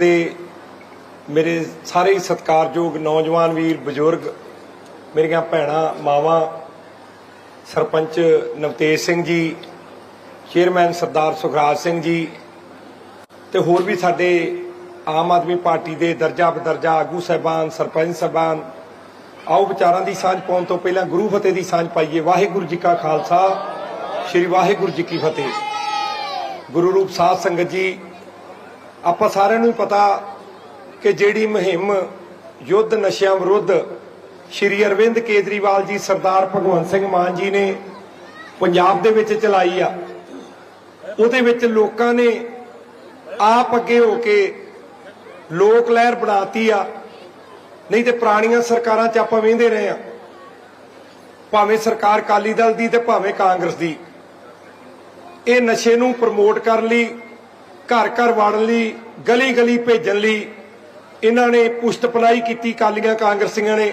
ਤੇ ਮੇਰੇ ਸਾਰੇ ਹੀ ਸਤਿਕਾਰਯੋਗ ਨੌਜਵਾਨ ਵੀਰ, ਬਜ਼ੁਰਗ, ਮੇਰੀਆਂ ਭੈਣਾਂ, ਮਾਵਾਂ, ਸਰਪੰਚ ਨਵਤੇਜ ਸਿੰਘ ਜੀ, ਚੇਅਰਮੈਨ ਸਰਦਾਰ ਸੁਖਰਾਜ ਸਿੰਘ ਜੀ ਤੇ ਹੋਰ ਵੀ ਸਾਡੇ ਆਮ ਆਦਮੀ ਪਾਰਟੀ ਦੇ ਦਰਜਾ ਬਦਰਜਾ ਆਗੂ ਸਹਿਬਾਨ, ਸਰਪੰਚ ਸਹਿਬਾਨ, ਆਓ ਵਿਚਾਰਾਂ ਦੀ ਸਾਂਝ ਪਾਉਣ ਤੋਂ ਪਹਿਲਾਂ ਗੁਰੂ ਫਤਿਹ ਦੀ ਸਾਂਝ ਪਾਈਏ। ਵਾਹਿਗੁਰੂ ਜੀ ਕਾ ਖਾਲਸਾ, ਸ੍ਰੀ ਵਾਹਿਗੁਰੂ ਜੀ ਕੀ ਫਤਿਹ। ਗੁਰੂ ਰੂਪ ਸਾਧ ਸੰਗਤ ਜੀ ਆਪਾਂ ਸਾਰਿਆਂ ਨੂੰ ਪਤਾ ਕਿ ਜਿਹੜੀ ਮੁਹਿੰਮ ਯੁੱਧ ਨਸ਼ਿਆਂ ਵਿਰੁੱਧ ਸ਼੍ਰੀ ਅਰਵਿੰਦ ਕੇਜਰੀਵਾਲ ਜੀ ਸਰਦਾਰ ਭਗਵੰਤ ਸਿੰਘ ਮਾਨ ਜੀ ਨੇ ਪੰਜਾਬ ਦੇ ਵਿੱਚ ਚਲਾਈ ਆ, ਉਹਦੇ ਵਿੱਚ ਲੋਕਾਂ ਨੇ ਆਪ ਅੱਗੇ ਹੋ ਕੇ ਲੋਕ ਲਹਿਰ ਬਣਾਤੀ ਆ, ਨਹੀਂ ਤੇ ਪੁਰਾਣੀਆਂ ਸਰਕਾਰਾਂ 'ਚ ਆਪਾਂ ਵੇਂਦੇ ਰਹੇ ਆ, ਭਾਵੇਂ ਸਰਕਾਰ ਕਾਲੀ ਦਲ ਦੀ ਤੇ ਭਾਵੇਂ ਕਾਂਗਰਸ ਦੀ। ਇਹ ਨਸ਼ੇ ਨੂੰ ਪ੍ਰਮੋਟ ਕਰਨ ਲਈ ਘਰ ਘਰ ਵਾੜਨ ਲਈ, ਗਲੀ ਗਲੀ ਭੇਜਣ ਲਈ ਇਹਨਾਂ ਨੇ ਪੁਸ਼ਤ ਪਨਾਈ ਕੀਤੀ ਕਾਲੀਆਂ ਕਾਂਗਰਸੀਆਂ ਨੇ।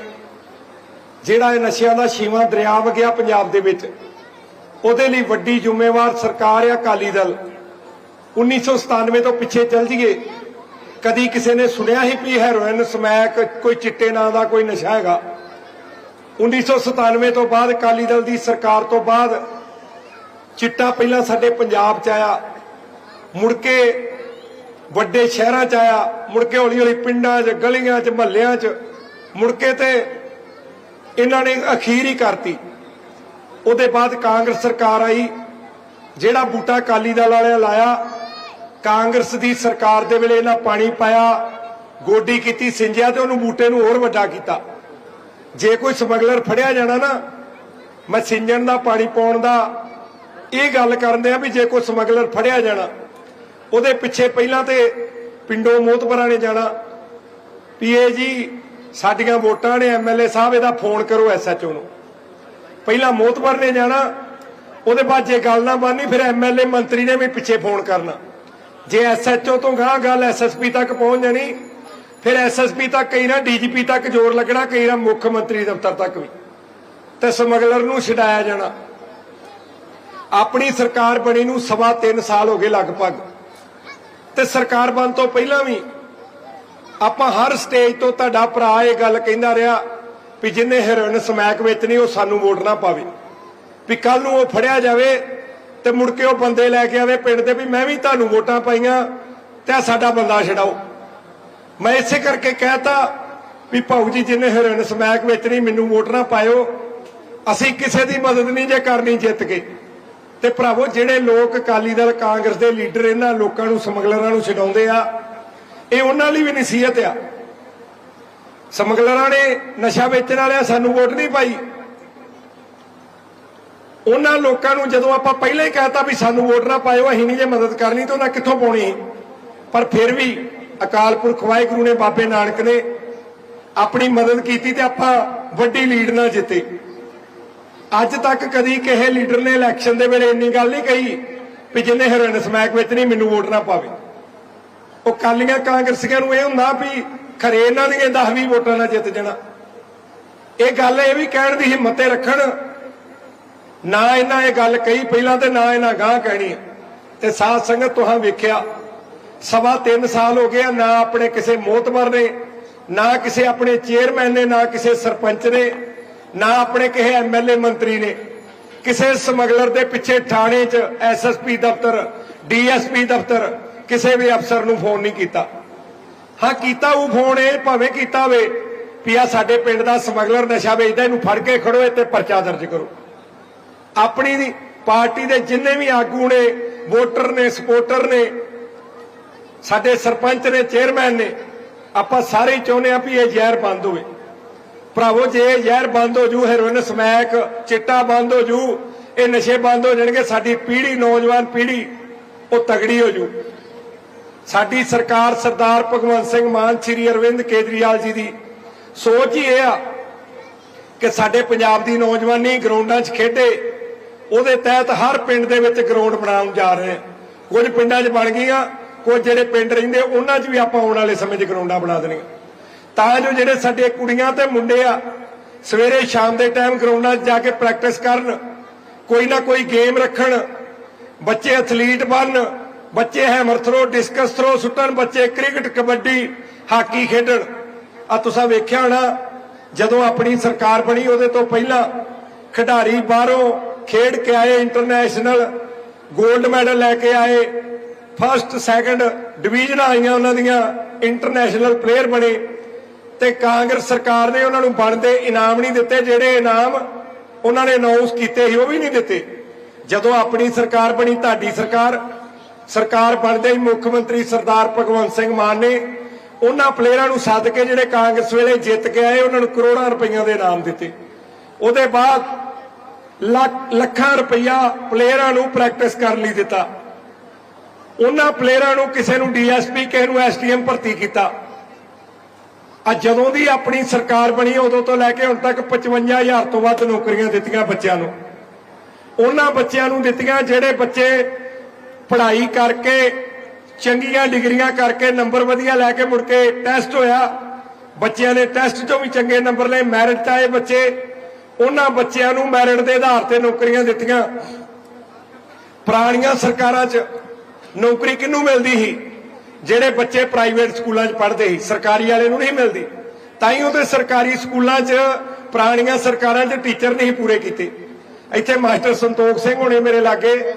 ਜਿਹੜਾ ਇਹ ਨਸ਼ਿਆਂ ਦਾ ਛੀਵਾਂ ਦਰਿਆ ਵਗਿਆ ਪੰਜਾਬ ਦੇ ਵਿੱਚ, ਉਹਦੇ ਲਈ ਵੱਡੀ ਜ਼ਿੰਮੇਵਾਰ ਸਰਕਾਰ ਆ ਕਾਲੀ ਦਲ। 1997 ਤੋਂ ਪਿੱਛੇ ਚੱਲ ਜੀਏ ਕਦੀ ਕਿਸੇ ਨੇ ਸੁਣਿਆ ਹੀ ਵੀ ਹੈਰੋਇਨ ਸਮੈਕ ਕੋਈ ਚਿੱਟੇ ਨਾਂ ਦਾ ਕੋਈ ਨਸ਼ਾ ਹੈਗਾ। 1997 ਤੋਂ ਬਾਅਦ ਕਾਲੀ ਦਲ ਦੀ ਸਰਕਾਰ ਤੋਂ ਬਾਅਦ ਚਿੱਟਾ ਪਹਿਲਾਂ ਸਾਡੇ ਪੰਜਾਬ ਚ ਆਇਆ। ਮੁੜ ਕੇ ਵੱਡੇ ਸ਼ਹਿਰਾਂ ਚ ਆਇਆ, ਮੁੜ ਕੇ ਹੌਲੀ ਹੌਲੀ ਪਿੰਡਾਂ 'ਚ, ਗਲੀਆਂ 'ਚ, ਮਹੱਲਿਆਂ 'ਚ, ਮੁੜ ਕੇ ਤੇ ਇਹਨਾਂ ਨੇ ਅਖੀਰ ਹੀ ਕਰਤੀ। ਉਹਦੇ ਬਾਅਦ ਕਾਂਗਰਸ ਸਰਕਾਰ ਆਈ, ਜਿਹੜਾ ਬੂਟਾ ਕਾਲੀ ਦਲ ਵਾਲਿਆਂ ਲਾਇਆ, ਕਾਂਗਰਸ ਦੀ ਸਰਕਾਰ ਦੇ ਵੇਲੇ ਇਹਨਾਂ ਪਾਣੀ ਪਾਇਆ, ਗੋਡੀ ਕੀਤੀ, ਸਿੰਜਿਆ ਤੇ ਉਹਨੂੰ ਬੂਟੇ ਨੂੰ ਹੋਰ ਵੱਡਾ ਕੀਤਾ। ਜੇ ਕੋਈ ਸਮਗਲਰ ਫੜਿਆ ਜਾਣਾ ਨਾ, ਮੈਂ ਸਿੰਜਣ ਦਾ, ਪਾਣੀ ਪਾਉਣ ਦਾ, ਇਹ ਗੱਲ ਕਰਦੇ ਆ ਵੀ ਜੇ ਕੋਈ ਸਮਗਲਰ ਫੜਿਆ ਜਾਣਾ ਉਹਦੇ ਪਿੱਛੇ ਪਹਿਲਾਂ ਤੇ ਪਿੰਡੋਂ ਮੋਤਬਰਾਂ ਨੇ ਜਾਣਾ। ਵੀ ਇਹ ਜੀ, ਸਾਡੀਆਂ ਵੋਟਾਂ ਨੇ ਐਮਐਲਏ ਸਾਹਿਬ ਇਹਦਾ ਫੋਨ ਕਰੋ ਐਸਐਚਓ ਨੂੰ। ਪਹਿਲਾਂ ਮੋਤਬਰ ਨੇ ਜਾਣਾ, ਉਹਦੇ ਬਾਅਦ ਜੇ ਗੱਲ ਨਾ ਬਾਨੀ ਫਿਰ ਐਮਐਲਏ ਮੰਤਰੀ ਨੇ ਵੀ ਪਿੱਛੇ ਫੋਨ ਕਰਨਾ। ਜੇ ਐਸਐਚਓ ਤੋਂ ਗਾਂ ਗੱਲ ਐਸਐਸਪੀ ਤੱਕ ਪਹੁੰਚ ਜਾਣੀ, ਫਿਰ ਐਸਐਸਪੀ ਤੱਕ ਕਈ ਨਾ ਡੀਜੀਪੀ ਤੱਕ ਜ਼ੋਰ ਲੱਗਣਾ ਕਈ ਨਾ ਮੁੱਖ ਮੰਤਰੀ ਦਫ਼ਤਰ ਤੱਕ ਵੀ। ਤੇ ਸਮਗਲਰ ਨੂੰ ਛਡਾਇਆ ਜਾਣਾ। ਆਪਣੀ ਸਰਕਾਰ ਬਣੀ ਨੂੰ ਸਵਾ 3 ਸਾਲ ਹੋ ਗਏ ਲਗਭਗ। ਤੇ ਸਰਕਾਰ ਬਣ ਤੋਂ ਪਹਿਲਾਂ ਵੀ ਆਪਾਂ ਹਰ ਸਟੇਜ ਤੋਂ ਤੁਹਾਡਾ ਭਰਾ ਇਹ ਗੱਲ ਕਹਿੰਦਾ ਰਿਹਾ ਵੀ ਜਿੰਨੇ ਹੈਰੋਇਨ ਸਮੈਕ ਵੇਚਣੀ ਉਹ ਸਾਨੂੰ ਵੋਟ ਨਾ ਪਾਵੇ। ਵੀ ਕੱਲ ਨੂੰ ਉਹ ਫੜਿਆ ਜਾਵੇ ਤੇ ਮੁੜ ਕੇ ਉਹ ਬੰਦੇ ਲੈ ਕੇ ਆਵੇ ਪਿੰਡ ਦੇ ਵੀ ਮੈਂ ਵੀ ਤੁਹਾਨੂੰ ਵੋਟਾਂ ਪਾਈਆਂ ਤੇ ਸਾਡਾ ਬੰਦਾ ਛਡਾਓ। ਮੈਂ ਇਸੇ ਕਰਕੇ ਕਹਿਤਾ ਵੀ ਭਾਊ ਜੀ, ਜਿੰਨੇ ਹੈਰੋਇਨ ਸਮੈਕ ਵੇਚਣੀ ਮੈਨੂੰ ਵੋਟ ਨਾ ਪਾਇਓ। ਅਸੀਂ ਕਿਸੇ ਦੀ ਮਦਦ ਨਹੀਂ ਜੇ ਕਰਨੀ ਜਿੱਤ ਕੇ। ਤੇ ਭਰਾਵੋ, ਜਿਹੜੇ ਲੋਕ ਅਕਾਲੀ ਦਲ, ਕਾਂਗਰਸ ਦੇ ਲੀਡਰ ਇਹਨਾਂ ਲੋਕਾਂ ਨੂੰ, ਸਮਗਲਰਾਂ ਨੂੰ ਛਡਾਉਂਦੇ ਆ, ਇਹ ਉਹਨਾਂ ਲਈ ਵੀ ਨਸੀਹਤ ਆ। ਸਮਗਲਰਾਂ ਨੇ ਨਸ਼ਾ ਵੇਚਣ ਵਾਲਿਆਂ ਸਾਨੂੰ ਵੋਟ ਨਹੀਂ ਪਾਈ। ਉਹਨਾਂ ਲੋਕਾਂ ਨੂੰ ਜਦੋਂ ਆਪਾਂ ਪਹਿਲਾਂ ਹੀ ਕਹਿਤਾ ਵੀ ਸਾਨੂੰ ਵੋਟ ਨਾ ਪਾਇਓ, ਅਸੀਂ ਨਹੀਂ ਜੇ ਮਦਦ ਕਰਨੀ ਤਾਂ ਉਹਨਾਂ ਕਿੱਥੋਂ ਪਾਉਣੀ? ਪਰ ਫਿਰ ਵੀ ਅਕਾਲ ਪੁਰਖ ਵਾਹਿਗੁਰੂ ਨੇ ਬਾਬੇ ਨਾਨਕ ਨੇ ਆਪਣੀ ਮਦਦ ਕੀਤੀ ਤੇ ਆਪਾਂ ਵੱਡੀ ਲੀਡ ਨਾਲ ਜਿੱਤੇ। ਅੱਜ ਤੱਕ ਕਦੀ ਕਿਸੇ ਲੀਡਰ ਨੇ ਇਲੈਕਸ਼ਨ ਦੇ ਵੇਲੇ ਇੰਨੀ ਗੱਲ ਨਹੀਂ ਕਹੀ ਵੀ ਜਿੰਨੇ ਹੈਰੋਇਨ ਸਮੈਕ ਵਿੱਚ ਨਹੀਂ ਮੈਨੂੰ ਵੋਟ ਨਾ ਪਾਵੇ। ਉਹ ਕਾਲੀਆਂ ਕਾਂਗਰਸੀਆਂ ਨੂੰ ਇਹ ਹੁੰਦਾ ਵੀ ਖਰੇ ਇਹਨਾਂ ਦੀਆਂ 10-20 ਵੋਟਾਂ ਨਾਲ ਜਿੱਤ ਜਾਣਾ। ਇਹ ਗੱਲ ਇਹ ਵੀ ਕਹਿਣ ਦੀ ਹਿੰਮਤ ਰੱਖਣ, ਨਾ ਇਹਨਾਂ ਇਹ ਗੱਲ ਕਹੀ ਪਹਿਲਾਂ ਤੇ ਨਾ ਇਹਨਾਂ ਗਾਂ ਕਹਿਣੀ ਤੇ ਸਾਧ ਸੰਗਤ ਤੁਹਾਂ ਵੇਖਿਆ, ਸਵਾ 3 ਸਾਲ ਹੋ ਗਿਆ ਨਾ ਆਪਣੇ ਕਿਸੇ ਮੋਤਬਰ ਨੇ, ਨਾ ਕਿਸੇ ਆਪਣੇ ਚੇਅਰਮੈਨ ਨੇ, ਨਾ ਕਿਸੇ ਸਰਪੰਚ ਨੇ ਨਾ ਆਪਣੇ ਕਿਸੇ ਐਮਐਲਏ ਮੰਤਰੀ ਨੇ, ਕਿਸੇ ਸਮਗਲਰ ਦੇ ਪਿੱਛੇ ਥਾਣੇ 'ਚ ਐਸਐਸਪੀ ਦਫ਼ਤਰ ਡੀਐਸਪੀ ਦਫ਼ਤਰ ਕਿਸੇ ਵੀ ਅਫਸਰ ਨੂੰ ਫੋਨ ਨਹੀਂ ਕੀਤਾ। ਹਾਂ, ਕੀਤਾ ਉਹ ਫੋਨ, ਇਹ ਭਾਵੇਂ ਕੀਤਾ ਹੋਵੇ ਵੀ ਆ ਸਾਡੇ ਪਿੰਡ ਦਾ ਸਮਗਲਰ ਨਸ਼ਾ ਵੇਚਦਾ, ਇਹਨੂੰ ਫੜ ਕੇ ਖੜੋ ਤੇ ਪਰਚਾ ਦਰਜ ਕਰੋ। ਆਪਣੀ ਦੀ ਪਾਰਟੀ ਦੇ ਜਿੰਨੇ ਵੀ ਆਗੂ ਨੇ, ਵੋਟਰ ਨੇ, ਸਪੋਰਟਰ ਨੇ, ਸਾਡੇ ਸਰਪੰਚ ਨੇ, ਚੇਅਰਮੈਨ ਨੇ, ਆਪਾਂ ਸਾਰੇ ਹੀ ਚਾਹੁੰਦੇ ਆ ਵੀ ਇਹ ਜ਼ਹਿਰ ਬੰਦ ਹੋਵੇ। ਭਰਾਵੋ, ਜੇ ਜ਼ਹਿਰ ਬੰਦ ਹੋ ਜੂ ਹੈਰੋਇਨ ਸਮੈਕ, ਚਿੱਟਾ ਬੰਦ ਹੋ ਜੂ, ਇਹ ਨਸ਼ੇ ਬੰਦ ਹੋ ਜਾਣਗੇ, ਸਾਡੀ ਪੀੜ੍ਹੀ, ਨੌਜਵਾਨ ਪੀੜ੍ਹੀ, ਉਹ ਤਗੜੀ ਹੋ ਜੂ। ਸਾਡੀ ਸਰਕਾਰ ਸਰਦਾਰ ਭਗਵੰਤ ਸਿੰਘ ਮਾਨ, ਸ੍ਰੀ ਅਰਵਿੰਦ ਕੇਜਰੀਵਾਲ ਜੀ ਦੀ ਸੋਚ ਹੀ ਇਹ ਆ ਕਿ ਸਾਡੇ ਪੰਜਾਬ ਦੀ ਨੌਜਵਾਨੀ ਗਰਾਊਂਡਾਂ 'ਚ ਖੇਡੇ, ਉਹਦੇ ਤਹਿਤ ਹਰ ਪਿੰਡ ਦੇ ਵਿੱਚ ਗਰਾਊਂਡ ਬਣਾਉਣ ਜਾ ਰਹੇ ਹਾਂ। ਕੁਝ ਪਿੰਡਾਂ 'ਚ ਬਣ ਗਈਆਂ, ਕੁਝ ਜਿਹੜੇ ਪਿੰਡ ਰਹਿੰਦੇ, ਉਹਨਾਂ 'ਚ ਵੀ ਆਪਾਂ ਆਉਣ ਵਾਲੇ ਸਮੇਂ 'ਚ ਗਰਾਊਂਡਾਂ ਬਣਾ ਦੇਣੀਆਂ। ਤਾਂ ਜੋ ਜਿਹੜੇ ਸਾਡੇ ਕੁੜੀਆਂ ਤੇ ਮੁੰਡੇ ਆ, ਸਵੇਰੇ ਸ਼ਾਮ ਦੇ ਟਾਈਮ ਗਰਾਊਂਡਾਂ 'ਚ ਜਾ ਕੇ ਪ੍ਰੈਕਟਿਸ ਕਰਨ, ਕੋਈ ਨਾ ਕੋਈ ਗੇਮ ਰੱਖਣ, ਬੱਚੇ ਐਥਲੀਟ ਬਣਨ, ਬੱਚੇ ਹੈਮਰ ਥਰੋ ਡਿਸਕਸ ਥਰੋ ਸੁੱਟਣ, ਬੱਚੇ ਕ੍ਰਿਕਟ ਕਬੱਡੀ, ਹਾਕੀ ਖੇਡਣ। ਆ ਤੁਸੀਂ ਵੇਖਿਆ ਹੋਣਾ, ਜਦੋਂ ਆਪਣੀ ਸਰਕਾਰ ਬਣੀ ਉਹਦੇ ਤੋਂ ਪਹਿਲਾਂ ਖਿਡਾਰੀ ਬਾਹਰੋਂ ਖੇਡ ਕੇ ਆਏ ਇੰਟਰਨੈਸ਼ਨਲ 골ਡ ਮੈਡਲ ਲੈ ਕੇ ਆਏ ਫਸਟ ਸੈਕੰਡ ਡਿਵੀਜ਼ਨਾਂ ਆਈਆਂ ਉਹਨਾਂ ਦੀਆਂ ਇੰਟਰਨੈਸ਼ਨਲ ਪਲੇਅਰ ਬਣੇ। ਤੇ ਕਾਂਗਰਸ ਸਰਕਾਰ ਨੇ ਉਹਨਾਂ ਨੂੰ ਬਣਦੇ ਇਨਾਮ ਨਹੀਂ ਦਿੱਤੇ, ਜਿਹੜੇ ਇਨਾਮ ਉਹਨਾਂ ਨੇ ਅਨਾਉਂਸ ਕੀਤੇ ਸੀ, ਉਹ ਵੀ ਨਹੀਂ ਦਿੱਤੇ। ਜਦੋਂ ਆਪਣੀ ਸਰਕਾਰ ਬਣੀ, ਤੁਹਾਡੀ ਸਰਕਾਰ ਸਰਕਾਰ ਬਣਦੇ ਹੀ ਮੁੱਖ ਮੰਤਰੀ ਸਰਦਾਰ ਭਗਵੰਤ ਸਿੰਘ ਮਾਨ ਨੇ ਉਹਨਾਂ ਪਲੇਅਰਾਂ ਨੂੰ ਸੱਦ ਕੇ ਜਿਹੜੇ ਕਾਂਗਰਸ ਵੇਲੇ ਜਿੱਤ ਕੇ ਆਏ, ਉਹਨਾਂ ਨੂੰ ਕਰੋੜਾਂ ਰੁਪਈਆਂ ਦੇ ਇਨਾਮ ਦਿੱਤੇ। ਉਹਦੇ ਬਾਅਦ ਲੱਖ- ਲੱਖਾਂ ਰੁਪਈਆ ਪਲੇਅਰਾਂ ਨੂੰ ਪ੍ਰੈਕਟਿਸ ਕਰਨ ਲਈ ਦਿੱਤਾ। ਉਹਨਾਂ ਪਲੇਅਰਾਂ ਨੂੰ ਕਿਸੇ ਨੂੰ ਡੀਐਸਪੀ ਕਿਸੇ ਨੂੰ ਐਸਟੀਐਮ ਭਰਤੀ ਕੀਤਾ। ਆ ਜਦੋਂ ਦੀ ਆਪਣੀ ਸਰਕਾਰ ਬਣੀ, ਉਦੋਂ ਤੋਂ ਲੈ ਕੇ ਹੁਣ ਤੱਕ 55000 ਤੋਂ ਵੱਧ ਨੌਕਰੀਆਂ ਦਿੱਤੀਆਂ ਬੱਚਿਆਂ ਨੂੰ। ਉਹਨਾਂ ਬੱਚਿਆਂ ਨੂੰ ਦਿੱਤੀਆਂ ਜਿਹੜੇ ਬੱਚੇ ਪੜ੍ਹਾਈ ਕਰਕੇ, ਚੰਗੀਆਂ ਡਿਗਰੀਆਂ ਕਰਕੇ ਨੰਬਰ ਵਧੀਆ ਲੈ ਕੇ ਮੁੜ ਕੇ ਟੈਸਟ ਹੋਇਆ। ਬੱਚਿਆਂ ਨੇ ਟੈਸਟ 'ਚੋਂ ਵੀ ਚੰਗੇ ਨੰਬਰ ਲਏ, ਮੈਰਿਟ 'ਚ ਆਏ ਬੱਚੇ, ਉਹਨਾਂ ਬੱਚਿਆਂ ਨੂੰ ਮੈਰਿਟ ਦੇ ਆਧਾਰ ਤੇ ਨੌਕਰੀਆਂ ਦਿੱਤੀਆਂ। ਪੁਰਾਣੀਆਂ ਸਰਕਾਰਾਂ 'ਚ ਨੌਕਰੀ ਕਿਹਨੂੰ ਮਿਲਦੀ ਸੀ? ਜਿਹੜੇ ਬੱਚੇ ਪ੍ਰਾਈਵੇਟ ਸਕੂਲਾਂ 'ਚ ਪੜ੍ਹਦੇ ਸੀ, ਸਰਕਾਰੀ ਵਾਲੇ ਨੂੰ ਨਹੀਂ ਮਿਲਦੀ। ਤਾਂ ਹੀ ਉਹਦੇ ਸਰਕਾਰੀ ਸਕੂਲਾਂ 'ਚ ਪੁਰਾਣੀਆਂ ਸਰਕਾਰਾਂ 'ਚ ਟੀਚਰ ਨਹੀਂ ਪੂਰੇ ਕੀਤੇ। ਇੱਥੇ ਮਾਸਟਰ ਸੰਤੋਖ ਸਿੰਘ ਹੋਣੇ ਮੇਰੇ ਲਾਗੇ।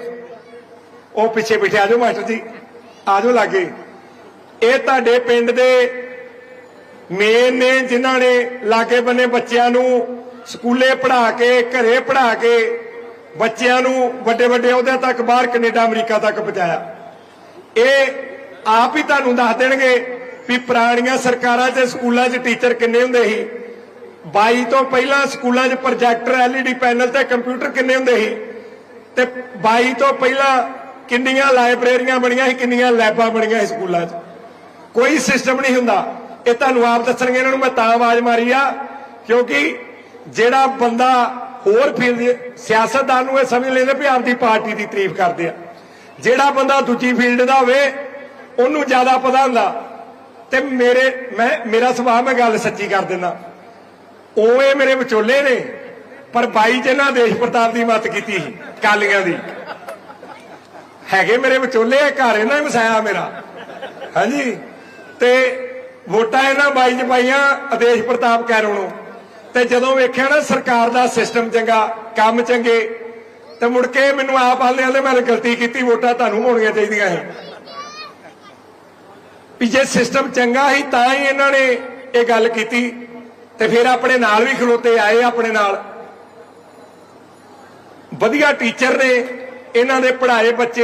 ਉਹ ਪਿੱਛੇ ਬਿਠੇ, ਆਜੋ ਮਾਸਟਰ ਜੀ। ਆਜੋ ਲਾਗੇ। ਇਹ ਤੁਹਾਡੇ ਪਿੰਡ ਦੇ ਮੇਨ ਨੇ, ਜਿਨ੍ਹਾਂ ਨੇ ਲਾਗੇ ਬੰਨੇ ਬੱਚਿਆਂ ਨੂੰ ਸਕੂਲੇ ਪੜ੍ਹਾ ਕੇ, ਘਰੇ ਪੜ੍ਹਾ ਕੇ ਬੱਚਿਆਂ ਨੂੰ ਵੱਡੇ ਵੱਡੇ ਅਹੁਦਿਆਂ ਤੱਕ, ਬਾਹਰ ਕੈਨੇਡਾ, ਅਮਰੀਕਾ ਤੱਕ ਪਹੁੰਚਾਇਆ। ਇਹ ਆਪ ਹੀ ਤੁਹਾਨੂੰ ਦੱਸ ਦੇਣਗੇ ਵੀ ਪੁਰਾਣੀਆਂ ਸਰਕਾਰਾਂ 'ਚ ਸਕੂਲਾਂ 'ਚ ਟੀਚਰ ਕਿੰਨੇ ਹੁੰਦੇ ਸੀ। 22 ਤੋਂ ਪਹਿਲਾਂ ਸਕੂਲਾਂ 'ਚ ਪ੍ਰੋਜੈਕਟਰ, ਐਲਈਡੀ ਪੈਨਲ ਤੇ ਕੰਪਿਊਟਰ ਕਿੰਨੇ ਹੁੰਦੇ ਸੀ? ਤੇ 22 ਤੋਂ ਪਹਿਲਾਂ ਕਿੰਨੀਆਂ ਲਾਇਬ੍ਰੇਰੀਆਂ ਬਣੀਆਂ ਸੀ, ਕਿੰਨੀਆਂ ਲੈਬਾਂ ਬਣੀਆਂ ਸੀ ਸਕੂਲਾਂ 'ਚ? ਕੋਈ ਸਿਸਟਮ ਨਹੀਂ ਹੁੰਦਾ। ਇਹ ਤੁਹਾਨੂੰ ਆਪ ਦੱਸਣਗੇ, ਇਹਨਾਂ ਨੂੰ ਮੈਂ ਤਾਂ ਆਵਾਜ਼ ਮਾਰੀ ਆ, ਕਿਉਂਕਿ ਜਿਹੜਾ ਬੰਦਾ ਹੋਰ ਫੀਲਡ ਸਿਆਸਤਦਾਨ ਨੂੰ ਇਹ ਸਮਝ ਲੈਂਦੇ ਵੀ ਆਪਦੀ ਪਾਰਟੀ ਦੀ ਤਾਰੀਫ ਕਰਦੇ ਆ। ਜਿਹੜਾ ਬੰਦਾ ਦੂਜੀ ਫੀਲਡ ਦਾ ਹੋਵੇ ਉਹਨੂੰ ਜ਼ਿਆਦਾ ਪਤਾ ਹੁੰਦਾ। ਤੇ ਮੇਰੇ, ਮੈਂ, ਮੇਰਾ ਸੁਭਾਅ ਮੈਂ ਗੱਲ ਸੱਚੀ ਕਰ ਦਿੰਦਾ। ਉਹ ਇਹ ਮੇਰੇ ਵਿਚੋਲੇ ਨੇ, ਪਰ ਬਾਈ ਚ ਇਹਨਾਂ ਦੇਸ਼ ਪ੍ਰਤਾਪ ਦੀ ਮਤ ਕੀਤੀ ਸੀ, ਕਾਲੀਆਂ ਦੀ। ਹੈਗੇ ਮੇਰੇ ਵਿਚੋਲੇ ਆ ਘਰ ਇਹਨਾਂ ਹੀ ਵਸਾਇਆ ਮੇਰਾ। ਹਾਂਜੀ? ਤੇ ਵੋਟਾਂ ਇਹਨਾਂ ਬਾਈ ਚ ਪਾਈਆਂ, ਆਦੇਸ਼ ਪ੍ਰਤਾਪ ਕੈਰੋਂ ਨੂੰ। ਤੇ ਜਦੋਂ ਵੇਖਿਆ ਨਾ ਸਰਕਾਰ ਦਾ ਸਿਸਟਮ ਚੰਗਾ, ਕੰਮ ਚੰਗੇ, ਤੇ ਮੁੜ ਕੇ ਮੈਨੂੰ ਆਪ ਹਾਲੇ ਹਾਲੇ ਮੈਂ ਗਲਤੀ ਕੀਤੀ, ਵੋਟਾਂ ਤੁਹਾਨੂੰ ਹੋਣੀਆਂ ਚਾਹੀਦੀਆਂ ਸੀ। ਵੀ ਜੇ ਸਿਸਟਮ ਚੰਗਾ ਸੀ ਤਾਂ ਹੀ ਇਹਨਾਂ ਨੇ ਇਹ ਗੱਲ ਕੀਤੀ ਤੇ ਫਿਰ ਆਪਣੇ ਨਾਲ ਵੀ ਖਲੋਤੇ ਆਏ ਆਪਣੇ ਨਾਲ। ਵਧੀਆ ਟੀਚਰ ਨੇ ਇਹਨਾਂ ਦੇ ਪੜ੍ਹਾਏ ਬੱਚੇ